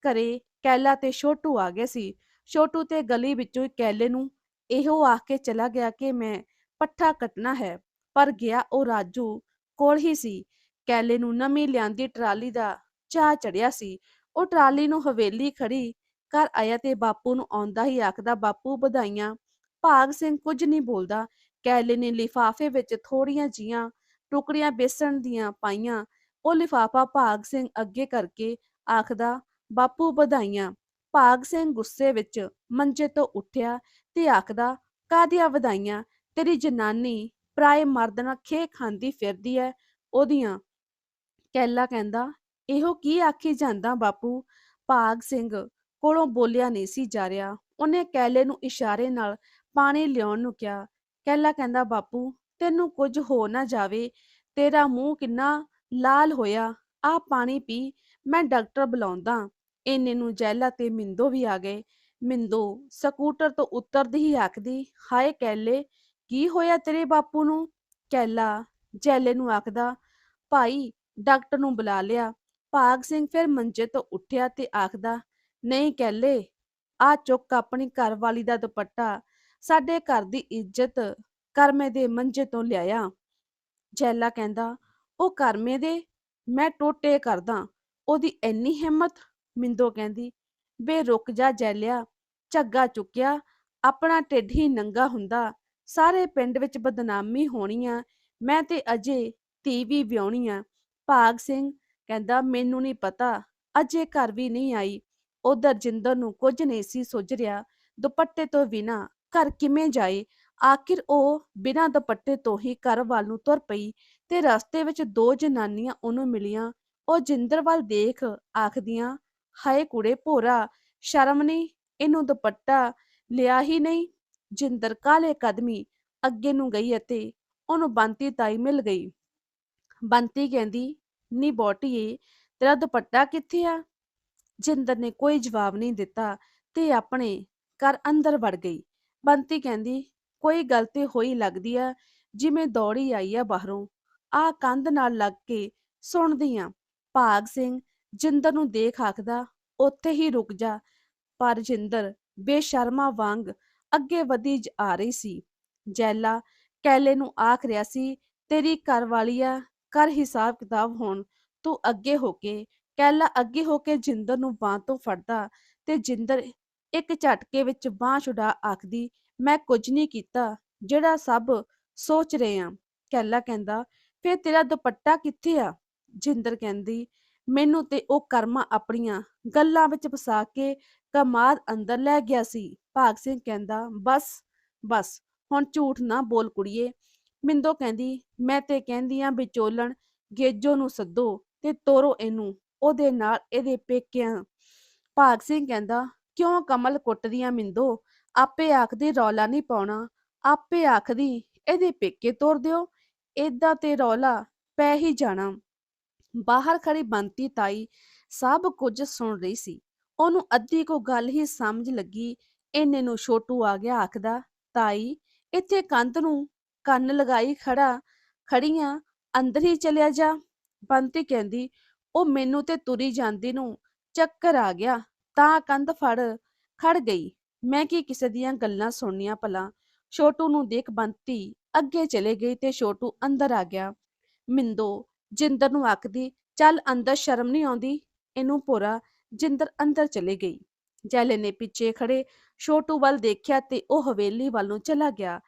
ਘਰੇ ਕੈਲਾ ਤੇ ਛੋਟੂ ਆ ਗਏ ਸੀ। ਛੋਟੂ ਤੇ ਗਲੀ ਵਿੱਚੋਂ ਕੈਲੇ ਨੂੰ ਇਹੋ ਆਖ ਕੇ ਚਲਾ ਗਿਆ ਕਿ ਮੈਂ ਪੱਠਾ ਕੱਟਣਾ ਹੈ, ਪਰ ਗਿਆ ਉਹ ਰਾਜੂ ਕੋਲ ਹੀ ਸੀ। ਕੈਲੇ ਨੂੰ ਨਵੀਂ ਲਿਆਂਦੀ ਟਰਾਲੀ ਦਾ ਚਾਹ ਚੜਿਆ ਸੀ। ਉਹ ਟਰਾਲੀ ਨੂੰ ਹਵੇਲੀ ਖੜੀ ਘਰ ਆਇਆ ਤੇ ਬਾਪੂ ਨੂੰ ਆਉਂਦਾ ਹੀ ਆਖਦਾ, ਬਾਪੂ, ਵਧਾਈਆਂ। ਭਾਗ ਸਿੰਘ, ਕੁਝ ਨਹੀਂ ਬੋਲਦਾ। ਕੈਲੇ ਨੇ ਲਿਫਾਫੇ ਵਿੱਚ ਥੋੜੀਆਂ ਜੀਆਂ ਟੁਕੜੀਆਂ ਬੇਸਣ ਦੀਆਂ ਪਾਈਆਂ। ਉਹ ਲਿਫਾਫਾ ਭਾਗ ਸਿੰਘ ਅੱਗੇ ਕਰਕੇ ਆਖਦਾ, ਬਾਪੂ ਵਧਾਈਆਂ। ਭਾਗ ਸਿੰਘ ਗੁੱਸੇ ਵਿੱਚ ਮੰਜੇ ਤੋਂ ਉੱਠਿਆ ਤੇ ਆਖਦਾ, ਕਾਹਦੀਆਂ ਵਧਾਈਆਂ? ਤੇਰੀ ਜਨਾਨੀ ਪਰਾਏ ਮਰਦ ਨਾਲ ਖੇ ਖਾਂਦੀ ਫਿਰਦੀ ਐ, ਉਹਦੀਆਂ ਕੈਲਾ ਕਹਿੰਦਾ, ਇਹੋ ਕੀ ਆਖੀ ਜਾਂਦਾ ਬਾਪੂ? ਭਾਗ ਸਿੰਘ ਕੋਲੋਂ ਬੋਲਿਆ ਨਹੀਂ ਸੀ ਜਾ ਰਿਹਾ। ਉਹਨੇ ਕੈਲੇ ਨੂੰ ਇਸ਼ਾਰੇ ਨਾਲ ਪਾਣੀ ਲਿਆਉਣ ਨੂੰ ਕਿਹਾ। ਕੈਲਾ ਕਹਿੰਦਾ, ਬਾਪੂ, ਤੈਨੂੰ ਕੁਝ ਹੋ ਨਾ ਜਾਵੇ, ਤੇਰਾ ਮੂੰਹ ਕਿੰਨਾ ਲਾਲ ਹੋਇਆ ਆ ਪਾਣੀ ਪੀ, ਮੈਂ ਡਾਕਟਰ ਬੁਲਾਉਂਦਾ। ਇੰਨੇ ਨੂੰ ਜੈਲਾ ਤੇ ਮਿੰਦੋ ਵੀ ਆ ਗਏ। ਮਿੰਦੋ, ਸਕੂਟਰ ਤੋਂ ਉਤਰਦੀ ਹੀ ਆਖਦੀ, ਹਾਏ ਕੈਲੇ, ਕੀ ਹੋਇਆ ਤੇਰੇ ਬਾਪੂ ਨੂੰ? ਕੈਲਾ, ਜੈਲੇ ਨੂੰ ਆਖਦਾ, ਭਾਈ, ਡਾਕਟਰ ਨੂੰ ਬੁਲਾ ਲਿਆ। ਭਾਗ ਸਿੰਘ ਫਿਰ ਮੰਜੇ ਤੋਂ ਉੱਠਿਆ ਤੇ ਆਖਦਾ, ਨਹੀਂ ਕੈਲੇ ਆ ਚੁੱਕ ਆਪਣੀ ਘਰਵਾਲੀ ਦਾ ਦੁਪੱਟਾ, ਸਾਡੇ ਘਰ ਦੀ ਇੱਜ਼ਤ ਕਰਮੇ ਦੇ ਮੰਜੇ ਤੋਂ ਲਿਆਇਆ। ਜੈਲਾ ਕਹਿੰਦਾ ਉਹ ਕਰਮੇ ਦੇ ਮੈਂ ਟੋਟੇ ਕਰਦਾ। ਉਹਦੀ ਇੰਨੀ ਹਿੰਮਤ, ਮਿੰਦੋ ਕਹਿੰਦੀ ਬੇ ਰੁਕ ਜਾ ਜੈਲਿਆ, ਝੱਗਾ ਚੁੱਕਿਆ, ਆਪਣਾ ਢਿੱਡ ਹੀ ਨੰਗਾ ਹੁੰਦਾ। ਸਾਰੇ ਪਿੰਡ ਵਿੱਚ ਬਦਨਾਮੀ ਹੋਣੀ ਆ, ਮੈਂ ਤੇ ਅਜੇ ਧੀ ਵੀ ਵਿਆਹੁਣੀ ਆ। ਭਾਗ ਸਿੰਘ ਕਹਿੰਦਾ, ਮੈਨੂੰ ਨਹੀਂ ਪਤਾ, ਅਜੇ ਘਰ ਵੀ ਨਹੀਂ ਆਈ। ਉਧਰ ਜਿੰਦਰ ਨੂੰ ਕੁਝ ਨਹੀਂ ਸੀ ਸੁੱਝ ਰਿਹਾ। ਦੁਪੱਟੇ ਤੋਂ ਬਿਨਾ ਘਰ ਕਿਵੇਂ ਜਾਏ? ਆਖਿਰ ਉਹ ਬਿਨਾਂ ਦੁਪੱਟੇ ਤੋਂ ਹੀ ਘਰ ਵੱਲ ਨੂੰ ਤੁਰ ਪਈ। ਤੇ ਰਸਤੇ ਵਿੱਚ ਦੋ ਜਨਾਨੀਆਂ ਉਹਨੂੰ ਮਿਲੀਆਂ। ਉਹ ਜਿੰਦਰ ਵੱਲ ਦੇਖ ਆਖਦੀਆਂ, ਹਾਏ ਕੁੜੇ ਭੋਰਾ, ਸ਼ਰਮ ਨਹੀਂ, ਇਹਨੂੰ ਦੁਪੱਟਾ ਲਿਆ ਹੀ ਨਹੀਂ। ਜਿੰਦਰ ਕਾਲੇ ਕਦਮੀ ਅੱਗੇ ਨੂੰ ਗਈ ਅਤੇ ਉਹਨੂੰ ਬੰਤੀ ਤਾਈ ਮਿਲ ਗਈ। ਬੰਤੀ ਕਹਿੰਦੀ, ਨੀ ਬੋਟੀਏ ਤੇਰਾ ਦੁਪੱਟਾ ਕਿੱਥੇ ਆ? ਜਿੰਦਰ ਨੇ ਕੋਈ ਜਵਾਬ ਨਹੀਂ ਦਿੱਤਾ ਤੇ ਆਪਣੇ ਘਰ ਅੰਦਰ ਵੜ ਗਈ। ਬੰਤੀ ਕਹਿੰਦੀ, ਕੋਈ ਗਲਤੀ ਹੋਈ ਲੱਗਦੀ ਆ, ਜਿਵੇਂ ਦੌੜੀ ਆਈ ਆ ਬਾਹਰੋਂ। ਆ ਕੰਧ ਨਾਲ ਲੱਗ ਕੇ ਸੁਣਦੀ ਆ। ਭਾਗ ਸਿੰਘ ਜਿੰਦਰ ਨੂੰ ਦੇਖ ਆਖਦਾ, ਉੱਥੇ ਹੀ ਰੁਕ ਜਾ ਪਰ ਜਿੰਦਰ ਬੇਸ਼ਰਮਾ ਵਾਂਗ ਅੱਗੇ ਵਧੀ ਜ- ਰਹੀ ਸੀ। ਜੈਲਾ ਕੈਲੇ ਨੂੰ ਆਖ ਰਿਹਾ ਸੀ, ਤੇਰੀ ਘਰ ਕਰ ਹਿਸਾਬ ਕਿਤਾਬ ਹੋਣ, ਤੂੰ ਅੱਗੇ ਹੋ ਕੇ ਕੈਲਾ ਅੱਗੇ ਹੋ ਕੇ ਜਿੰਦਰ ਨੂੰ ਬਾਂਹ ਤੋਂ ਫੜਦਾ ਤੇ ਜਿੰਦਰ ਇੱਕ ਝਟਕੇ ਵਿੱਚ ਬਾਂਹ ਛੁਡਾ ਆਖਦੀ, ਮੈਂ ਕੁਝ ਨਹੀਂ ਕੀਤਾ, ਜਿਹੜਾ ਸਭ ਸੋਚ ਰਹੇ ਆ ਕੈਲਾ ਕਹਿੰਦਾ ਫੇਰ ਤੇਰਾ ਦੁਪੱਟਾ ਕਿੱਥੇ ਆ? ਜਿੰਦਰ ਕਹਿੰਦੀ, ਮੈਨੂੰ ਤੇ ਉਹ ਕਰਮਾਂ ਆਪਣੀਆਂ ਗੱਲਾਂ ਵਿੱਚ ਫਸਾ ਕੇ ਕਮਾਦ ਅੰਦਰ ਲੈ ਗਿਆ ਸੀ। ਭਾਗ ਸਿੰਘ ਕਹਿੰਦਾ, ਬਸ ਬਸ, ਹੁਣ ਝੂਠ ਨਾ ਬੋਲ ਕੁੜੀਏ। ਮਿੰਦੋ ਕਹਿੰਦੀ, ਮੈਂ ਤੇ ਕਹਿੰਦੀ ਆ ਵਿਚੋਲਣ, ਗੇਜੋ ਨੂੰ ਸੱਦੋ ਤੇ ਤੋਰੋ ਇਹਨੂੰ, ਉਹਦੇ ਨਾਲ ਇਹਦੇ ਪੇਕਿਆਂ ਭਾਗ ਸਿੰਘ ਕਹਿੰਦਾ, ਕਿਉਂ ਕਮਲ ਕੁੱਟਦੀਆਂ ਮਿੰਦੋ? ਆਪੇ ਆਖਦੀ ਰੌਲਾ ਨਹੀਂ ਪਾਉਣਾ, ਆਪੇ ਆਖਦੀ ਇਹਦੇ ਪੇਕੇ ਤੋਰ ਦਿਓ ਏਦਾਂ ਤੇ ਰੌਲਾ ਪੈ ਹੀ ਜਾਣਾ। ਬਾਹਰ ਖੜੀ ਬੰਤੀ ਤਾਈ ਸਭ ਕੁਝ ਸੁਣ ਰਹੀ ਸੀ। ਉਹਨੂੰ ਅੱਧੀ ਕੋ ਗੱਲ ਹੀ ਸਮਝ ਲੱਗੀ। ਇੰਨੇ ਨੂੰ ਛੋਟੂ ਆ ਗਿਆ ਆਖਦਾ, ਤਾਈ, ਇੱਥੇ ਕੰਧ ਨੂੰ ਕੰਨ ਲਗਾਈ ਖੜਾ ਖੜੀਆਂ ਅੰਦਰ ਹੀ ਚਲਿਆ ਜਾ। ਬੰਤੀ ਕਹਿੰਦੀ, ਉਹ ਮੈਨੂੰ ਤੇ ਤੁਰੀ ਜਾਂਦੀ ਨੂੰ ਚੱਕਰ ਆ ਗਿਆ, ਤਾਂ ਕੰਧ ਫੜ ਖੜ ਗਈ। ਮੈਂ ਕੀ ਕਿਸੇ ਦੀਆਂ ਗੱਲਾਂ ਸੁਣਨੀਆਂ ਭਲਾ? ਛੋਟੂ ਨੂੰ ਦੇਖ ਬੰਤੀ ਅੱਗੇ ਚਲੇ ਗਈ ਤੇ ਛੋਟੂ ਅੰਦਰ ਆ ਗਿਆ। ਮਿੰਦੋ, ਜਿੰਦਰ ਨੂੰ ਆਖਦੀ, ਚੱਲ ਅੰਦਰ ਸ਼ਰਮ ਨਹੀਂ ਆਉਂਦੀ? ਇਹਨੂੰ ਭੋਰਾ ਜਿੰਦਰ ਅੰਦਰ ਚਲੇ ਗਈ। ਜੈਲੇ ਨੇ ਪਿੱਛੇ ਖੜੇ ਛੋਟੂ ਵੱਲ ਦੇਖਿਆ ਤੇ ਉਹ ਹਵੇਲੀ ਵੱਲੋਂ ਚਲਾ ਗਿਆ।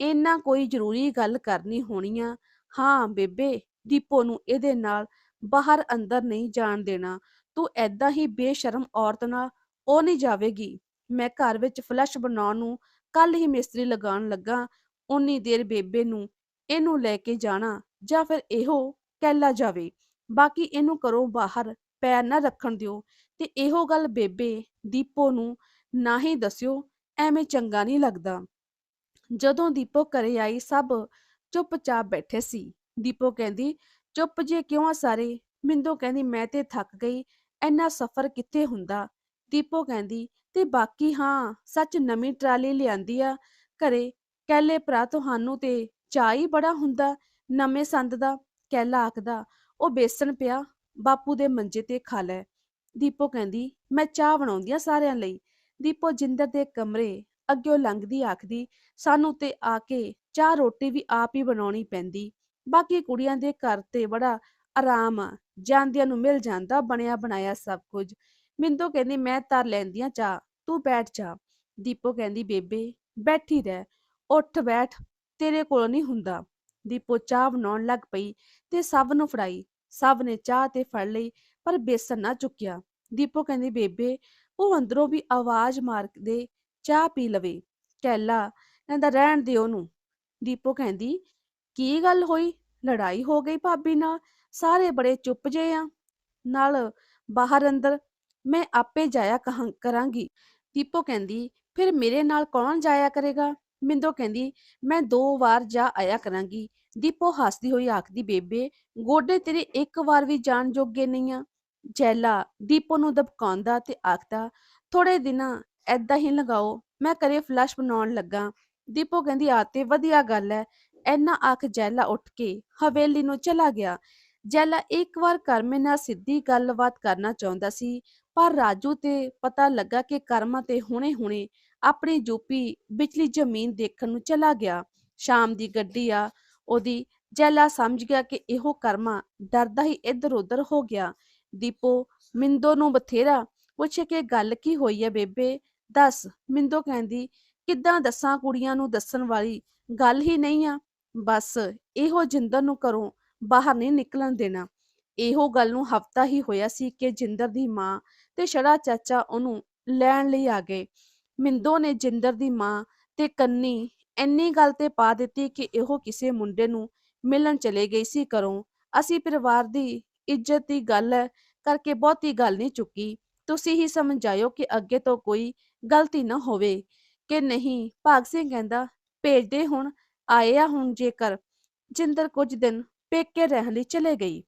ਇਹਨਾਂ ਕੋਈ ਜ਼ਰੂਰੀ ਗੱਲ ਕਰਨੀ ਹੋਣੀ ਆ? ਹਾਂ, ਬੇਬੇ, ਦੀਪੋ ਨੂੰ ਇਹਦੇ ਨਾਲ ਬਾਹਰ ਅੰਦਰ ਨਹੀਂ ਜਾਣ ਦੇਣਾ। ਤੂੰ ਐਦਾਂ ਹੀ ਬੇਸ਼ਰਮ ਔਰਤ ਨਾਲ ਉਹ ਨਹੀਂ ਜਾਵੇਗੀ। ਮੈਂ ਘਰ ਵਿੱਚ ਫਲਸ਼ ਬਣਾਉਣ ਨੂੰ ਕੱਲ ਹੀ ਮਿਸਤਰੀ ਲਗਾਉਣ ਲੱਗਾ। ਉਨੀ ਦੇਰ ਬੇਬੇ ਨੂੰ ਇਹਨੂੰ ਲੈ ਕੇ ਜਾਣਾ ਜਾਂ ਫਿਰ ਇਹੋ ਕੈਲਾ ਜਾਵੇ। ਬਾਕੀ ਇਹਨੂੰ ਕਰੋ ਬਾਹਰ ਪੈਰ ਨਾ ਰੱਖਣ ਦਿਓ ਤੇ ਇਹੋ ਗੱਲ ਬੇਬੇ ਦੀਪੋ ਨੂੰ ਨਾ ਹੀ ਦੱਸਿਓ, ਐਵੇਂ ਚੰਗਾ ਨਹੀਂ ਲੱਗਦਾ। ਜਦੋਂ ਦੀਪੋ ਘਰੇ ਆਈ ਸਭ ਚੁੱਪਚਾਪ ਬੈਠੇ ਸੀ। ਦੀਪੋ ਕਹਿੰਦੀ, ਚੁੱਪ ਜੇ ਕਿਉਂ ਆ ਸਾਰੇ? ਮਿੰਦੋ ਕਹਿੰਦੀ, ਮੈਂ ਤੇ ਥੱਕ ਗਈ ਐਨਾ ਸਫ਼ਰ ਕਿੱਥੇ ਹੁੰਦਾ? ਦੀਪੋ ਕਹਿੰਦੀ, ਤੇ ਬਾਕੀ ਹਾਂ, ਸੱਚ ਨਵੀਂ ਟਰਾਲੀ ਲਿਆਂਦੀ ਆ ਘਰੇ ਕਹਿਲੇ ਭਰਾ, ਤੁਹਾਨੂੰ ਤੇ ਚਾਅ ਹੀ ਬੜਾ ਹੁੰਦਾ ਨਵੇਂ ਸੰਦ ਦਾ ਕਹਿਲਾ ਆਖਦਾ ਉਹ ਬੇਸਣ ਪਿਆ, ਬਾਪੂ ਦੇ ਮੰਜੇ ਤੇ ਖਾ ਲੈ। ਦੀਪੋ ਕਹਿੰਦੀ, ਮੈਂ ਚਾਹ ਬਣਾਉਂਦੀ ਆ ਸਾਰਿਆਂ ਲਈ। ਦੀਪੋ ਜਿੰਦਰ ਦੇ ਕਮਰੇ ਅੱਗੇ ਲੰਘਦੀ ਆਖਦੀ, ਸਾਨੂੰ ਤੇ ਆ ਕੇ ਚਾਹ ਰੋਟੀ ਵੀ ਆਪ ਹੀ ਬਣਾਉਣੀ ਪੈਂਦੀ। ਬਾਕੀ ਕੁੜੀਆਂ ਦੇ ਘਰ ਤੇ ਬੜਾ ਆਰਾਮ ਆ। ਜਾਂਦਿਆਂ ਨੂੰ ਮਿਲ ਜਾਂਦਾ ਬਣਿਆ ਬਣਾਇਆ ਸਭ ਕੁਝ। ਮਿੰਦੋ ਕਹਿੰਦੀ, ਮੈਂ ਤਰ ਲੈਂਦੀ ਆਂ ਚਾਹ, ਤੂੰ ਬੈਠ ਜਾ। ਦੀਪੋ ਕਹਿੰਦੀ, ਬੇਬੇ, ਬੈਠੀ ਰਹਿ। ਉੱਠ ਬੈਠ ਤੇਰੇ ਕੋਲੋਂ ਨਹੀਂ ਹੁੰਦਾ। ਦੀਪੋ ਚਾਹ ਬਣਾਉਣ ਲੱਗ ਪਈ ਤੇ ਸਭ ਨੂੰ ਫੜਾਈ। ਸਭ ਨੇ ਚਾਹ ਤੇ ਫੜ ਲਈ, ਪਰ ਬੇਸਣ ਨਾ ਚੁੱਕਿਆ। ਦੀਪੋ ਕਹਿੰਦੀ, ਬੇਬੇ, ਉਹ ਅੰਦਰੋਂ ਵੀ ਆਵਾਜ਼ ਮਾਰ ਦੇ, ਚਾਹ ਪੀ ਲਵੇ। ਕੈਲਾ, ਕਹਿੰਦਾ, ਰਹਿਣ ਦੇ ਉਹਨੂੰ। ਦੀਪੋ ਕਹਿੰਦੀ, ਕੀ ਗੱਲ ਹੋਈ? ਲੜਾਈ ਹੋ ਗਈ ਭਾਬੀ ਨਾਲ? ਸਾਰੇ ਬੜੇ ਚੁੱਪ ਜੇ ਆ। ਨਾਲ ਬਾਹਰ ਅੰਦਰ ਮੈਂ ਆਪੇ ਜਾਇਆ ਕਹਾਂ ਕਰਾਂਗੀ ਦੀਪੋ ਕਹਿੰਦੀ, ਫਿਰ ਮੇਰੇ ਨਾਲ ਕੌਣ ਜਾਇਆ ਕਰੇਗਾ? ਮਿੰਦੋ ਕਹਿੰਦੀ, ਮੈਂ ਦੋ ਵਾਰ ਜਾ ਆਇਆ ਕਰਾਂਗੀ। ਦੀਪੋ ਹੱਸਦੀ ਹੋਈ ਆਖਦੀ, ਬੇਬੇ, ਗੋਡੇ ਤੇਰੇ ਇੱਕ ਵਾਰ ਵੀ ਜਾਣ ਜੋਗੇ ਨਹੀਂ ਆ। ਜੈਲਾ, ਦੀਪੋ ਨੂੰ ਦਬਕਾਉਂਦਾ ਤੇ ਆਖਦਾ ਥੋੜੇ ਦਿਨਾਂ ਐਦਾਂ ਹੀ ਲਗਾਓ, ਮੈਂ ਘਰੇ ਫਲਸ਼ ਬਣਾਉਣ ਲੱਗਾ। ਦੀਪੋ ਕਹਿੰਦੀ ਆ ਤੇ ਵਧੀਆ ਗੱਲ ਐ। ਐਨਾ ਆਖ ਜੈਲਾ ਉੱਠ ਕੇ ਹਵੇਲੀ ਨੂੰ ਚਲਾ ਗਿਆ। ਜੈਲਾ ਇੱਕ ਵਾਰ ਕਰਮੇ ਨਾਲ ਸਿੱਧੀ ਗੱਲਬਾਤ ਕਰਨਾ ਚਾਹੁੰਦਾ ਸੀ, ਪਰ ਰਾਜੂ ਤੇ ਪਤਾ ਲੱਗਾ ਕਿ ਕਰਮਾ ਤੇ ਹੁਣੇ-ਹੁਣੇ ਆਪਣੀ ਜੂਪੀ ਵਿਚਲੀ ਜ਼ਮੀਨ ਦੇਖਣ ਨੂੰ ਚਲਾ ਗਿਆ। ਸ਼ਾਮ ਦੀ ਗੱਡੀ ਆ, ਉਹਦੀ ਜੈਲਾ ਸਮਝ ਗਿਆ ਕਿ ਇਹੋ ਕਰਮਾ ਡਰਦਾ ਹੀ ਇੱਧਰ-ਉੱਧਰ ਹੋ ਗਿਆ। ਦੀਪੋ, ਮਿੰਦੋ ਨੂੰ ਬਥੇਰਾ ਪੁੱਛੇ ਕਿ ਗੱਲ ਕੀ ਹੋਈ ਹੈ ਬੇਬੇ? ਦੱਸ, ਮਿੰਦੋ ਕਹਿੰਦੀ, ਕਿੱਦਾਂ ਦੱਸਾਂ ਕੁੜੀਆਂ ਨੂੰ ਦੱਸਣ ਵਾਲੀ ਗੱਲ ਹੀ ਨਹੀਂ ਆ? ਬਸ, ਇਹੋ ਜਿੰਦਰ ਨੂੰ ਘਰੋਂ ਬਾਹਰ ਨਹੀਂ ਨਿਕਲਣ ਦੇਣਾ। ਇਹੋ ਗੱਲ ਨੂੰ ਹਫਤਾ ਹੀ ਹੋਇਆ ਸੀ ਕਿ ਜਿੰਦਰ ਦੀ ਮਾਂ ਤੇ ਛੜਾ ਚਾਚਾ ਉਹਨੂੰ ਲੈਣ ਲਈ ਆ ਗਏ। ਮਿੰਦੋ ਨੇ ਜਿੰਦਰ ਦੀ ਮਾਂ ਤੇ ਕੰਨੀ ਇੰਨੀ ਗੱਲ ਤੇ ਪਾ ਦਿੱਤੀ ਕਿ ਇਹੋ ਕਿਸੇ ਮੁੰਡੇ ਨੂੰ ਮਿਲਣ ਚਲੇ ਗਈ ਸੀ ਘਰੋਂ। ਅਸੀਂ ਪਰਿਵਾਰ ਦੀ ਇੱਜ਼ਤ ਦੀ ਗੱਲ ਕਰਕੇ ਬਹੁਤੀ ਗੱਲ ਨਹੀਂ ਚੁੱਕੀ। ਤੁਸੀਂ ਹੀ ਸਮਝਾਇਓ ਕਿ ਅੱਗੇ ਤੋਂ ਕੋਈ ਗਲਤੀ ਨਾ ਹੋਵੇ। ਕਿ ਨਹੀਂ, ਭਾਗ ਸਿੰਘ ਕਹਿੰਦਾ, ਭੇਜਦੇ ਹੁਣ, ਆਏ ਆ ਹੁਣ ਜੇਕਰ। ਜਿੰਦਰ ਕੁਝ ਦਿਨ ਪੇਕੇ ਰਹਿਣ ਲਈ ਚਲੇ ਗਈ।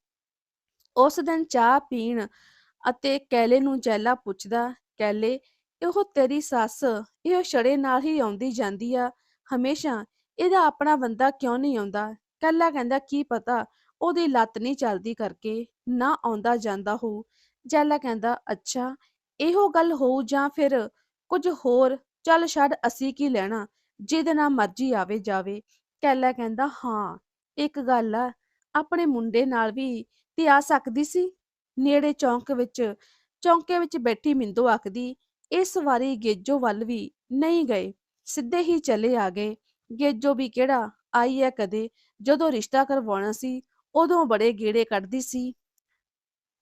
ਉਸ ਦਿਨ ਚਾਹ ਪੀਣ ਅਤੇ ਕੈਲੇ ਨੂੰ ਜੈਲਾ ਪੁੱਛਦਾ, ਕੈਲੇ ਇਹੋ ਤੇਰੀ ਸੱਸ, ਇਹ ਛੜੇ ਨਾਲ ਹੀ ਆਉਂਦੀ ਜਾਂਦੀ ਆ, ਹਮੇਸ਼ਾ। ਇਹਦਾ ਆਪਣਾ ਬੰਦਾ ਕਿਉਂ ਨਹੀਂ ਆਉਂਦਾ? ਕੱਲਾ ਕਹਿੰਦਾ, ਕੀ ਪਤਾ? ਉਹਦੀ ਲੱਤ ਨਹੀਂ ਚੱਲਦੀ ਕਰਕੇ, ਨਾ ਆਉਂਦਾ ਜਾਂਦਾ ਹੋ। ਜੈਲਾ ਕਹਿੰਦਾ, ਅੱਛਾ, ਇਹੋ ਗੱਲ ਹੋਊ ਜਾਂ ਫਿਰ ਕੁਝ ਹੋਰ? ਚੱਲ ਛੱਡ, ਅਸੀਂ ਕੀ ਲੈਣਾ? ਜਿਹਦੇ ਨਾਲ ਮਰਜ਼ੀ ਆਵੇ ਜਾਵੇ। ਕੈਲਾ ਕਹਿੰਦਾ, ਹਾਂ, ਇੱਕ ਗੱਲ ਆ, ਆਪਣੇ ਮੁੰਡੇ ਨਾਲ ਵੀ ਤੇ ਆ ਸਕਦੀ ਸੀ? ਨੇੜੇ ਚੌਂਕ ਵਿੱਚ, ਚੌਂਕੇ ਵਿੱਚ ਬੈਠੀ ਮਿੰਦੋ ਆਖਦੀ ਇਸ ਵਾਰੀ ਗੇਜੋ ਵੱਲ ਵੀ ਨਹੀਂ ਗਏ, ਸਿੱਧੇ ਹੀ ਚਲੇ ਆ ਗਏ। ਗੇਜੋ ਵੀ ਕਿਹੜਾ? ਆਈ ਹੈ ਕਦੇ। ਜਦੋਂ ਰਿਸ਼ਤਾ ਕਰਵਾਉਣਾ ਸੀ, ਉਦੋਂ ਬੜੇ ਗੇੜੇ ਕੱਢਦੀ ਸੀ।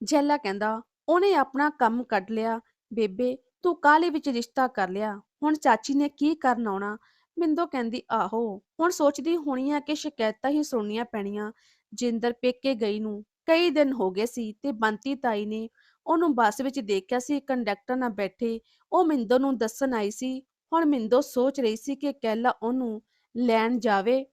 ਜੈਲਾ ਕਹਿੰਦਾ, ਉਹਨੇ ਆਪਣਾ ਕੰਮ ਕੱਢ ਲਿਆ। ਬੇਬੇ, ਤੂੰ ਕਾਹਲੇ ਵਿੱਚ ਰਿਸ਼ਤਾ ਕਰ ਲਿਆ? ਹੁਣ ਚਾਚੀ ਨੇ ਕੀ ਕਰਨ ਆਉਣਾ? ਮਿੰਦੋ ਕਹਿੰਦੀ, ਆਹੋ, ਹੁਣ ਸੋਚਦੀ ਹੋਣੀ ਆ ਕਿ ਸ਼ਿਕਾਇਤਾਂ ਹੀ ਸੁਣਨੀਆਂ ਪੈਣੀਆਂ। ਜਿੰਦਰ ਪੇਕੇ ਗਈ ਨੂੰ ਕਈ ਦਿਨ ਹੋ ਗਏ ਸੀ ਤੇ ਬੰਤੀ ਤਾਈ ਨੇ ਉਹਨੂੰ ਬੱਸ ਵਿੱਚ ਦੇਖਿਆ ਸੀ, ਕੰਡਕਟਰ ਨਾਲ ਬੈਠੇ, ਉਹ ਮਿੰਦੋ ਨੂੰ ਦੱਸਣ ਆਈ ਸੀ, ਹੁਣ ਮਿੰਦੋ ਸੋਚ ਰਹੀ ਸੀ ਕਿ ਕਹਿਲਾ ਉਹਨੂੰ ਲੈਣ ਜਾਵੇ।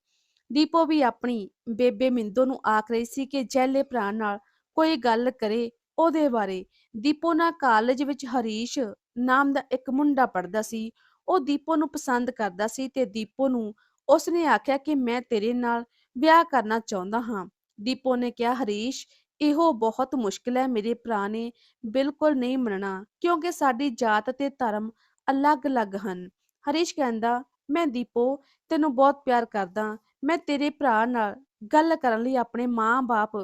ਦੀਪੋ ਵੀ ਆਪਣੀ ਬੇਬੇ ਮਿੰਦੋ ਨੂੰ ਆਖ ਰਹੀ ਸੀ ਕਿ ਜੈਲੇ ਭਰਾ ਨਾਲ ਕੋਈ ਗੱਲ ਕਰੇ ਉਹਦੇ ਬਾਰੇ। ਦੀਪੋ ਨਾਲ ਕਾਲਜ ਵਿੱਚ ਹਰੀਸ਼ ਨਾਮ ਦਾ ਇੱਕ ਮੁੰਡਾ ਪੜਦਾ ਸੀ, ਉਹ ਦੀਪੋ ਨੂੰ ਪਸੰਦ ਕਰਦਾ ਸੀ ਤੇ ਦੀਪੋ ਨੂੰ ਉਸਨੇ ਆਖਿਆ ਕਿ ਮੈਂ ਤੇਰੇ ਨਾਲ ਵਿਆਹ ਕਰਨਾ ਚਾਹੁੰਦਾ ਹਾਂ। ਦੀਪੋ ਨੇ ਕਿਹਾ, ਹਰੀਸ਼ ਇਹੋ ਬਹੁਤ ਮੁਸ਼ਕਿਲ ਹੈ, ਮੇਰੇ ਭਰਾ ਨੇ ਬਿਲਕੁਲ ਨਹੀਂ ਮੰਨਣਾ, ਕਿਉਂਕਿ ਸਾਡੀ ਜਾਤ ਤੇ ਧਰਮ ਅਲੱਗ-ਅਲੱਗ ਹਨ। ਹਰੀਸ਼ ਕਹਿੰਦਾ, ਮੈਂ ਦੀਪੋ, ਤੈਨੂੰ ਬਹੁਤ ਪਿਆਰ ਕਰਦਾ, ਮੈਂ ਤੇਰੇ ਭਰਾ ਨਾਲ ਗੱਲ ਕਰਨ ਲਈ ਆਪਣੇ ਮਾਂ-ਬਾਪ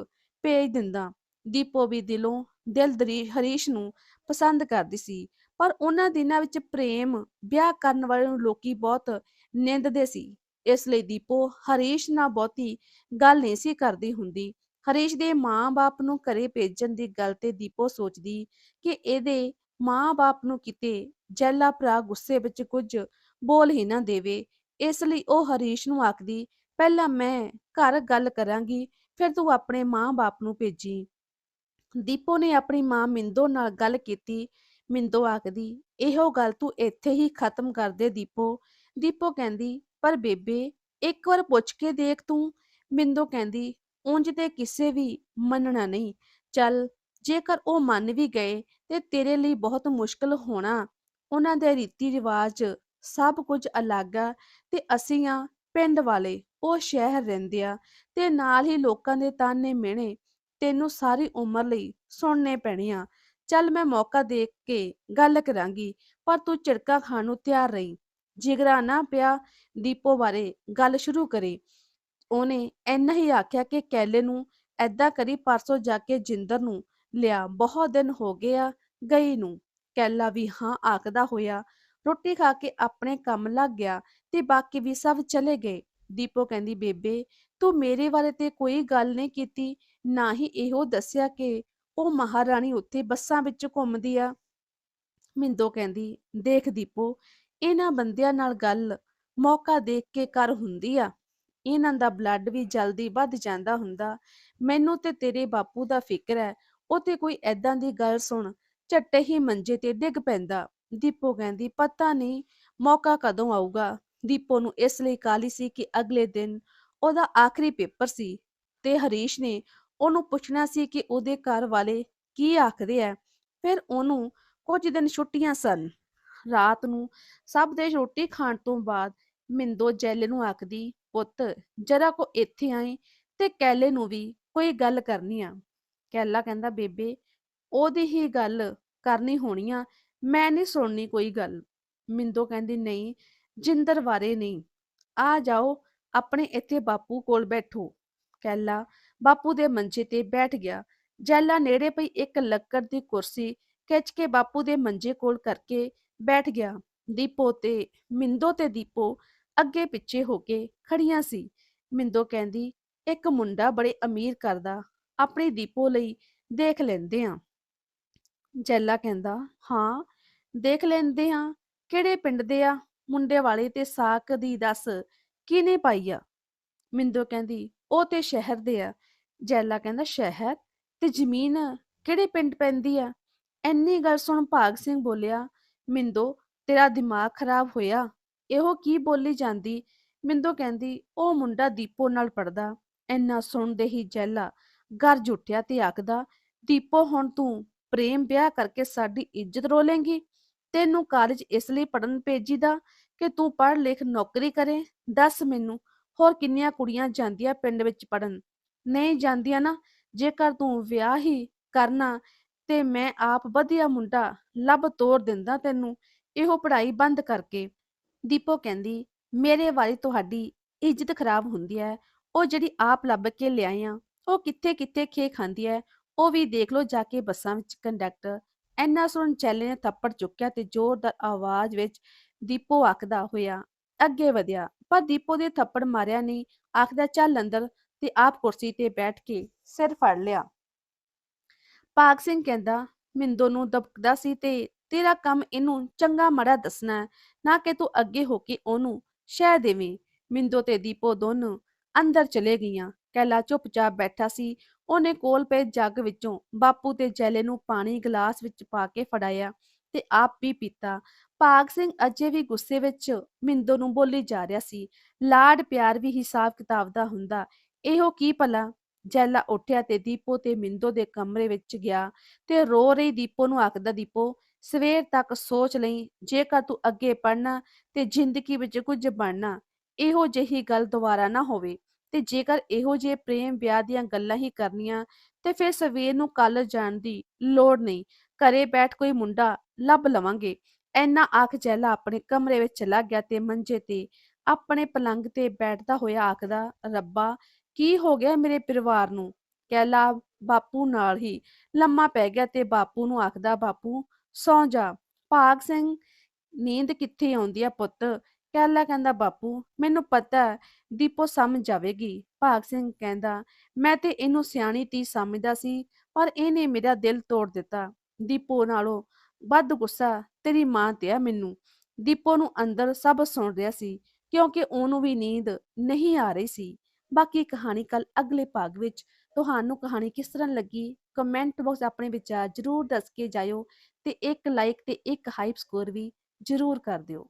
ਭੇਜ ਦਿੰਦਾ। ਦੀਪੋ ਵੀ ਦਿਲੋਂ ਦਿਲਦਰੀ ਹਰੀਸ਼ ਨੂੰ ਪਸੰਦ ਕਰਦੀ ਸੀ, ਪਰ ਉਹਨਾਂ ਦਿਨਾਂ ਵਿੱਚ ਪ੍ਰੇਮ ਵਿਆਹ ਕਰਨ ਵਾਲੇ ਨੂੰ ਲੋਕੀ ਬਹੁਤ ਨਿੰਦਦੇ ਸੀ। ਇਸ ਲਈ ਦੀਪੋ ਹਰੀਸ਼ ਨਾਲ ਬਹੁਤੀ ਗੱਲ ਨਹੀਂ ਸੀ ਕਰਦੀ ਹੁੰਦੀ। ਹਰੀਸ਼ ਦੇ ਮਾਂ-ਬਾਪ ਨੂੰ ਘਰੇ ਭੇਜਣ ਦੀ ਗੱਲ ਤੇ ਦੀਪੋ ਸੋਚਦੀ ਕਿ ਇਹਦੇ ਮਾਂ-ਬਾਪ ਨੂੰ ਕਿਤੇ ਜੈਲਾ ਭਰਾ ਗੁੱਸੇ ਵਿੱਚ ਕੁਝ ਬੋਲ ਹੀ ਨਾ ਦੇਵੇ। ਇਸ ਲਈ ਉਹ ਹਰੀਸ਼ ਨੂੰ ਆਖਦੀ, ਪਹਿਲਾਂ ਮੈਂ ਘਰ ਗੱਲ ਕਰਾਂਗੀ, ਫਿਰ ਤੂੰ ਆਪਣੇ ਮਾਂ-ਬਾਪ ਨੂੰ ਭੇਜੀ। ਦੀਪੋ ਨੇ ਆਪਣੀ ਮਾਂ ਮਿੰਦੋ ਨਾਲ ਗੱਲ ਕੀਤੀ। ਮਿੰਦੋ ਆਖਦੀ, ਇਹੋ ਗੱਲ ਤੂੰ ਇੱਥੇ ਹੀ ਖਤਮ ਕਰ ਦੇ ਦੀਪੋ। ਦੀਪੋ ਕਹਿੰਦੀ, ਪਰ ਬੇਬੇ, ਇੱਕ ਵਾਰ ਪੁੱਛ ਕੇ ਦੇਖ ਤੂੰ। ਮਿੰਦੋ ਕਹਿੰਦੀ ਉਂਝ ਤੇ ਕਿਸੇ ਵੀ ਮੰਨਣਾ ਨਹੀਂ। ਚੱਲ, ਜੇਕਰ ਉਹ ਮੰਨ ਵੀ ਗਏ ਤੇ ਤੇਰੇ ਲਈ ਬਹੁਤ ਮੁਸ਼ਕਲ ਹੋਣਾ। ਉਹਨਾਂ ਦੇ ਰੀਤੀ ਰਿਵਾਜ ਸਭ ਕੁਝ ਅਲੱਗ ਆ ਤੇ ਅਸੀਂ ਆ ਪਿੰਡ ਵਾਲੇ, ਉਹ ਸ਼ਹਿਰ ਰਹਿੰਦੇ ਆ ਤੇ ਨਾਲ ਹੀ ਲੋਕਾਂ ਦੇ ਤਾਨੇ ਮਿਹਣੇ ਤੈਨੂੰ ਸਾਰੀ ਉਮਰ ਲਈ ਸੁਣਨੇ ਪੈਣੇ ਆ। ਚੱਲ ਮੈਂ ਮੌਕਾ ਦੇਖ ਕੇ ਗੱਲ ਕਰਾਂਗੀ, ਪਰ ਤੂੰ ਝਿੜਕਾਂ ਖਾਣ ਨੂੰ ਤਿਆਰ ਰਹੀ। ਜਿਗਰਾ ਨਾ ਪਿਆ ਦੀਪੋ ਬਾਰੇ ਗੱਲ ਸ਼ੁਰੂ ਕਰੇ। ਉਹਨੇ ਇੰਨਾ ਹੀ ਆਖਿਆ ਕਿ ਕੈਲੇ ਨੂੰ ਐਦਾਂ ਕਰੀ ਪਰਸੋਂ ਜਾ ਕੇ ਜਿੰਦਰ ਨੂੰ ਲਿਆ, ਬਹੁਤ ਦਿਨ ਹੋ ਗਿਆ ਗਈ ਨੂੰ। ਕੈਲਾ ਵੀ ਹਾਂ ਆਖਦਾ ਹੋਇਆ, ਰੋਟੀ ਖਾ ਕੇ ਆਪਣੇ ਕੰਮ ਲੱਗ ਗਿਆ ਤੇ ਬਾਕੀ ਵੀ ਸਭ ਚਲੇ ਗਏ। ਦੀਪੋ ਕਹਿੰਦੀ, ਬੇਬੇ, ਤੂੰ ਮੇਰੇ ਬਾਰੇ ਤੇ ਕੋਈ ਗੱਲ ਨਹੀਂ ਕੀਤੀ, ਨਾ ਹੀ ਇਹੋ ਦੱਸਿਆ ਕਿ ਉਹ ਮਹਾਰਾਣੀ ਉੱਥੇ ਬੱਸਾਂ ਵਿੱਚ ਘੁੰਮਦੀ ਆ। ਮਿੰਦੋ ਕਹਿੰਦੀ, ਦੇਖ ਦੀਪੋ, ਇਹਨਾਂ ਬੰਦਿਆਂ ਨਾਲ ਗੱਲ ਮੌਕਾ ਦੇਖ ਕੇ ਕਰ ਹੁੰਦੀ ਆ। ਇਹਨਾਂ ਦਾ ਬਲੱਡ ਵੀ ਜਲਦੀ ਵੱਧ ਜਾਂਦਾ ਹੁੰਦਾ। ਮੈਨੂੰ ਤੇ ਤੇਰੇ ਬਾਪੂ ਦਾ ਫਿਕਰ ਹੈ, ਉਹ ਤੇ ਕੋਈ ਐਦਾਂ ਦੀ ਗੱਲ ਸੁਣ, ਝੱਟੇ ਹੀ ਮੰਜੇ ਤੇ ਡਿੱਗ ਪੈਂਦਾ। ਦੀਪੋ ਕਹਿੰਦੀ, ਪਤਾ ਨਹੀਂ, ਮੌਕਾ ਕਦੋਂ ਆਊਗਾ? ਦੀਪੋ ਨੂੰ ਇਸ ਲਈ ਕਾਲੀ ਸੀ ਕਿ ਅਗਲੇ ਦਿਨ ਉਹਦਾ ਆਖਰੀ ਪੇਪਰ ਸੀ ਤੇ ਹਰੀਸ਼ ਨੇ ਉਹਨੂੰ ਪੁੱਛਣਾ ਸੀ ਕਿ ਉਹਦੇ ਘਰ ਵਾਲੇ ਕੀ ਆਖਦੇ ਐ ਫਿਰ ਉਹਨੂੰ ਕੁਝ ਦਿਨ ਛੁੱਟੀਆਂ ਸਨ। ਰਾਤ ਨੂੰ ਸਭ ਦੇ ਰੋਟੀ ਖਾਣ ਤੋਂ ਬਾਅਦ ਮਿੰਦੋ ਜੈਲ ਨੂੰ ਆਖਦੀ ਪੁੱਤ, ਜਰਾ ਕੋ ਇੱਥੇ ਆਏ ਤੇ ਕੈਲੇ ਨੂੰ ਵੀ ਕੋਈ ਗੱਲ ਕਰਨੀ ਆ। ਕੈਲਾ ਕਹਿੰਦਾ, ਬੇਬੇ, ਉਹਦੀ ਹੀ ਗੱਲ ਕਰਨੀ ਹੋਣੀ ਆ, ਮੈਂ ਨਹੀਂ ਸੁਣਨੀ ਕੋਈ ਗੱਲ। ਮਿੰਦੋ ਕਹਿੰਦੀ, ਨਹੀਂ, ਜਿੰਦਰ ਬਾਰੇ ਨਹੀਂ। ਆ ਜਾਓ, ਆਪਣੇ ਇੱਥੇ ਬਾਪੂ ਕੋਲ ਬੈਠੋ। ਕੈਲਾ ਬਾਪੂ ਦੇ ਮੰਜੇ ਤੇ ਬੈਠ ਗਿਆ। ਜੈਲਾ ਨੇੜੇ ਪਈ ਇੱਕ ਲੱਕੜ ਦੀ ਕੁਰਸੀ ਖਿੱਚ ਕੇ ਬਾਪੂ ਦੇ ਮੰਜੇ ਕੋਲ ਕਰਕੇ ਬੈਠ ਗਿਆ। ਦੀਪੋ ਤੇ ਮਿੰਦੋ ਤੇ ਦੀਪੋ ਅੱਗੇ ਪਿੱਛੇ ਹੋ ਕੇ ਖੜੀਆਂ ਸੀ। ਮਿੰਦੋ ਕਹਿੰਦੀ, ਇੱਕ ਮੁੰਡਾ ਬੜੇ ਅਮੀਰ ਕਰਦਾ, ਆਪਣੀ ਦੀਪੋ ਲਈ ਦੇਖ ਲੈਂਦੇ ਆ। ਜੈਲਾ ਕਹਿੰਦਾ, ਹਾਂ, ਦੇਖ ਲੈਂਦੇ ਆ। ਕਿਹੜੇ ਪਿੰਡ ਦੇ ਆ? ਮੁੰਡੇ ਵਾਲੇ ਤੇ ਸਾਕ ਦੀ ਦੱਸ ਕਿਨੇ ਪਾਈ ਆ? ਮਿੰਦੋ ਕਹਿੰਦੀ, ਉਹ ਤੇ ਸ਼ਹਿਰ ਦੇ ਆ। ਜੈਲਾ ਕਹਿੰਦਾ, ਸ਼ਹਿਰ? ਤੇ ਜ਼ਮੀਨ ਕਿਹੜੇ ਪਿੰਡ ਪੈਂਦੀ ਆ? ਐਨੀ ਗੱਲ ਸੁਣ ਭਾਗ ਸਿੰਘ ਬੋਲਿਆ, ਮਿੰਦੋ, ਤੇਰਾ ਦਿਮਾਗ ਖਰਾਬ ਹੋਇਆ। ਇਹੋ ਕੀ ਬੋਲੀ ਜਾਂਦੀ? ਮਿੰਦੋ ਕਹਿੰਦੀ, ਉਹ ਮੁੰਡਾ ਦੀਪੋ ਨਾਲ ਪੜਦਾ ਐਨਾ ਸੁਣਦੇ ਹੀ ਜੈਲਾ, ਗਰਜ ਉੱਠਿਆ ਤੇ ਆਖਦਾ, ਦੀਪੋ, ਹੁਣ ਤੂੰ ਪ੍ਰੇਮ ਵਿਆਹ ਕਰਕੇ ਸਾਡੀ ਇੱਜ਼ਤ ਰੋਲੇਂਗੀ? ਤੈਨੂੰ ਕਾਲਜ ਇਸ ਲਈ ਪੜਨ ਭੇਜੀਦਾ ਕਿ ਤੂੰ ਪੜ੍ਹ ਲਿਖ ਨੌਕਰੀ ਕਰੇ? ਦੱਸ ਮੈਨੂੰ, ਹੋਰ ਕਿੰਨੀਆਂ ਕੁੜੀਆਂ ਜਾਂਦੀਆਂ ਪਿੰਡ ਵਿੱਚ ਪੜਨ ਨਹੀਂ ਜਾਂਦੀਆਂ ਨਾ, ਜੇਕਰ ਤੂੰ ਵਿਆਹ ਹੀ ਕਰਨਾ ਤੇ ਮੈਂ ਆਪ ਵਧੀਆ ਮੁੰਡਾ ਲੱਭ ਤੋਰ ਦਿੰਦਾ ਤੈਨੂੰ, ਇਹੋ ਪੜ੍ਹਾਈ ਬੰਦ ਕਰਕੇ। ਦੀਪੋ ਕਹਿੰਦੀ, ਮੇਰੇ ਵਾਲੀ ਤੁਹਾਡੀ ਇੱਜ਼ਤ ਖਰਾਬ ਹੁੰਦੀ ਹੈ ਉਹ ਜਿਹੜੀ ਆਪ ਲੱਭ ਕੇ ਲਿਆਏ ਆ, ਉਹ ਕਿੱਥੇ ਕਿੱਥੇ ਖੇ ਖਾਂਦੀ ਹੈ ਉਹ ਵੀ ਦੇਖ ਲਓ ਜਾ ਕੇ ਬੱਸਾਂ ਵਿੱਚ ਕੰਡਕਟਰ ਐਨਾ ਸੁਣ ਚੈਲੇ ਨੇ ਥੱਪੜ ਚੁੱਕਿਆ ਤੇ ਜ਼ੋਰਦਾਰ ਆਵਾਜ਼ ਵਿੱਚ ਦੀਪੋ ਆਖਦਾ ਹੋਇਆ, ਅੱਗੇ ਵਧਿਆ। ਪਰ ਦੀਪੋ ਦੇ ਥੱਪੜ ਮਾਰਿਆ ਨਹੀਂ। ਆਖਦਾ, ਚੱਲ ਅੰਦਰ ਤੇ ਆਪ ਕੁਰਸੀ ਤੇ ਬੈਠ ਕੇ ਸਿਰ ਫੜ ਲਿਆ। ਭਾਗ ਸਿੰਘ ਕਹਿੰਦਾ, ਮਿੰਦੋ ਨੂੰ ਦਬਕਦਾ ਸੀ ਤੇ ਤੇਰਾ ਕੰਮ ਇਹਨੂੰ ਚੰਗਾ ਮਾੜਾ ਦੱਸਣਾ ਨਾ ਕਿ ਤੂੰ ਅੱਗੇ ਹੋ ਕੇ ਉਹਨੂੰ ਸ਼ਹਿ ਦੇਵੇਂ। ਮਿੰਦੋ ਤੇ ਦੀਪੋ ਦੋਨੋਂ ਅੰਦਰ ਚਲੇ ਗਈਆਂ। ਕੈਲਾ ਚੁੱਪਚਾਪ ਬੈਠਾ ਸੀ। ਉਹਨੇ ਕੋਲ ਪਏ ਜੱਗ ਵਿੱਚੋਂ ਬਾਪੂ ਤੇ ਜੈਲੇ ਨੂੰ ਪਾਣੀ ਗਲਾਸ ਵਿੱਚ ਪਾ ਕੇ ਫੜਾਇਆ ਤੇ ਆਪ ਵੀ ਪੀਤਾ। ਭਾਗ ਸਿੰਘ ਅਜੇ ਵੀ ਗੁੱਸੇ ਵਿੱਚ ਮਿੰਦੋ ਨੂੰ ਬੋਲੀ ਜਾ ਰਿਹਾ ਸੀ, ਲਾਡ ਪਿਆਰ ਵੀ ਹਿਸਾਬ ਕਿਤਾਬ ਦਾ ਹੁੰਦਾ, ਇਹੋ ਕੀ ਭਲਾ? ਜੈਲਾ ਉੱਠਿਆ ਤੇ ਦੀਪੋ ਤੇ ਮਿੰਦੋ ਦੇ ਕਮਰੇ ਵਿੱਚ ਗਿਆ ਤੇ ਰੋ ਰਹੀ ਦੀਪੋ ਨੂੰ ਆਖਦਾ, ਦੀਪੋ ਸਵੇਰ ਤੱਕ ਸੋਚ ਲਈ, ਜੇਕਰ ਤੂੰ ਅੱਗੇ ਪੜਨਾ ਤੇ ਜ਼ਿੰਦਗੀ ਵਿੱਚ ਕੁਝ ਬਣਨਾ, ਇਹੋ ਜਿਹੀ ਗੱਲ ਦੁਬਾਰਾ ਨਾ ਹੋਵੇ। ਤੇ ਜੇਕਰ ਇਹੋ ਜਿਹੇ ਪ੍ਰੇਮ ਵਿਆਹ ਦੀਆਂ ਗੱਲਾਂ ਹੀ ਕਰਨੀਆਂ, ਤੇ ਫਿਰ ਸਵੇਰ ਨੂੰ ਕਾਲਜ ਜਾਣ ਦੀ ਲੋੜ ਨਹੀਂ। ਘਰੇ ਬੈਠ ਕੋਈ ਮੁੰਡਾ ਲੱਭ ਲਵਾਂਗੇ। ਐਨਾ ਆਖ ਜੈਲਾ ਆਪਣੇ ਕਮਰੇ ਵਿੱਚ ਚਲਾ ਗਿਆ ਤੇ ਮੰਜੇ ਤੇ ਆਪਣੇ ਪਲੰਗ ਤੇ ਬੈਠਦਾ ਹੋਇਆ ਆਖਦਾ, ਰੱਬਾ, ਕੀ ਹੋ ਗਿਆ ਮੇਰੇ ਪਰਿਵਾਰ ਨੂੰ? ਕੈਲਾ ਬਾਪੂ ਨਾਲ ਹੀ। ਲੰਮਾ ਪੈ ਗਿਆ ਤੇ ਬਾਪੂ ਨੂੰ ਆਖਦਾ, ਬਾਪੂ ਸੌ ਜਾ। ਭਾਗ ਸਿੰਘ, ਨੀਂਦ ਕਿੱਥੇ ਆਉਂਦੀ ਆ ਪੁੱਤ? ਕੈਲਾ ਕਹਿੰਦਾ, ਬਾਪੂ, ਮੈਨੂੰ ਪਤਾ ਹੈ, ਦੀਪੋ ਸਮਝ ਜਾਵੇਗੀ। ਭਾਗ ਸਿੰਘ ਕਹਿੰਦਾ, ਮੈਂ ਤੇ ਇਹਨੂੰ ਸਿਆਣੀ ਤੀ ਸਮਝਦਾ ਸੀ, ਪਰ ਇਹਨੇ ਮੇਰਾ ਦਿਲ ਤੋੜ ਦਿੱਤਾ। ਦੀਪੋ ਨਾਲੋਂ ਵੱਧ ਗੁੱਸਾ ਤੇਰੀ ਮਾਂ ਤੇ ਆ ਮੈਨੂੰ। ਦੀਪੋ ਨੂੰ ਅੰਦਰ ਸਭ ਸੁਣ ਰਿਹਾ ਸੀ, ਕਿਉਂਕਿ ਉਹਨੂੰ ਵੀ ਨੀਂਦ ਨਹੀਂ ਆ ਰਹੀ ਸੀ। ਬਾਕੀ ਕਹਾਣੀ ਕੱਲ ਅਗਲੇ ਭਾਗ ਵਿੱਚ ਤੁਹਾਨੂੰ ਕਹਾਣੀ ਕਿਸ ਤਰ੍ਹਾਂ ਲੱਗੀ? ਕਮੈਂਟ ਬਾਕਸ ਆਪਣੇ ਵਿਚਾਰ ਜਰੂਰ ਦੱਸ ਕੇ ਜਾਇਓ ਤੇ ਇੱਕ ਲਾਈਕ ਤੇ ਇੱਕ ਹਾਈਪ ਸਕੋਰ ਵੀ ਜਰੂਰ ਕਰ ਦਿਓ।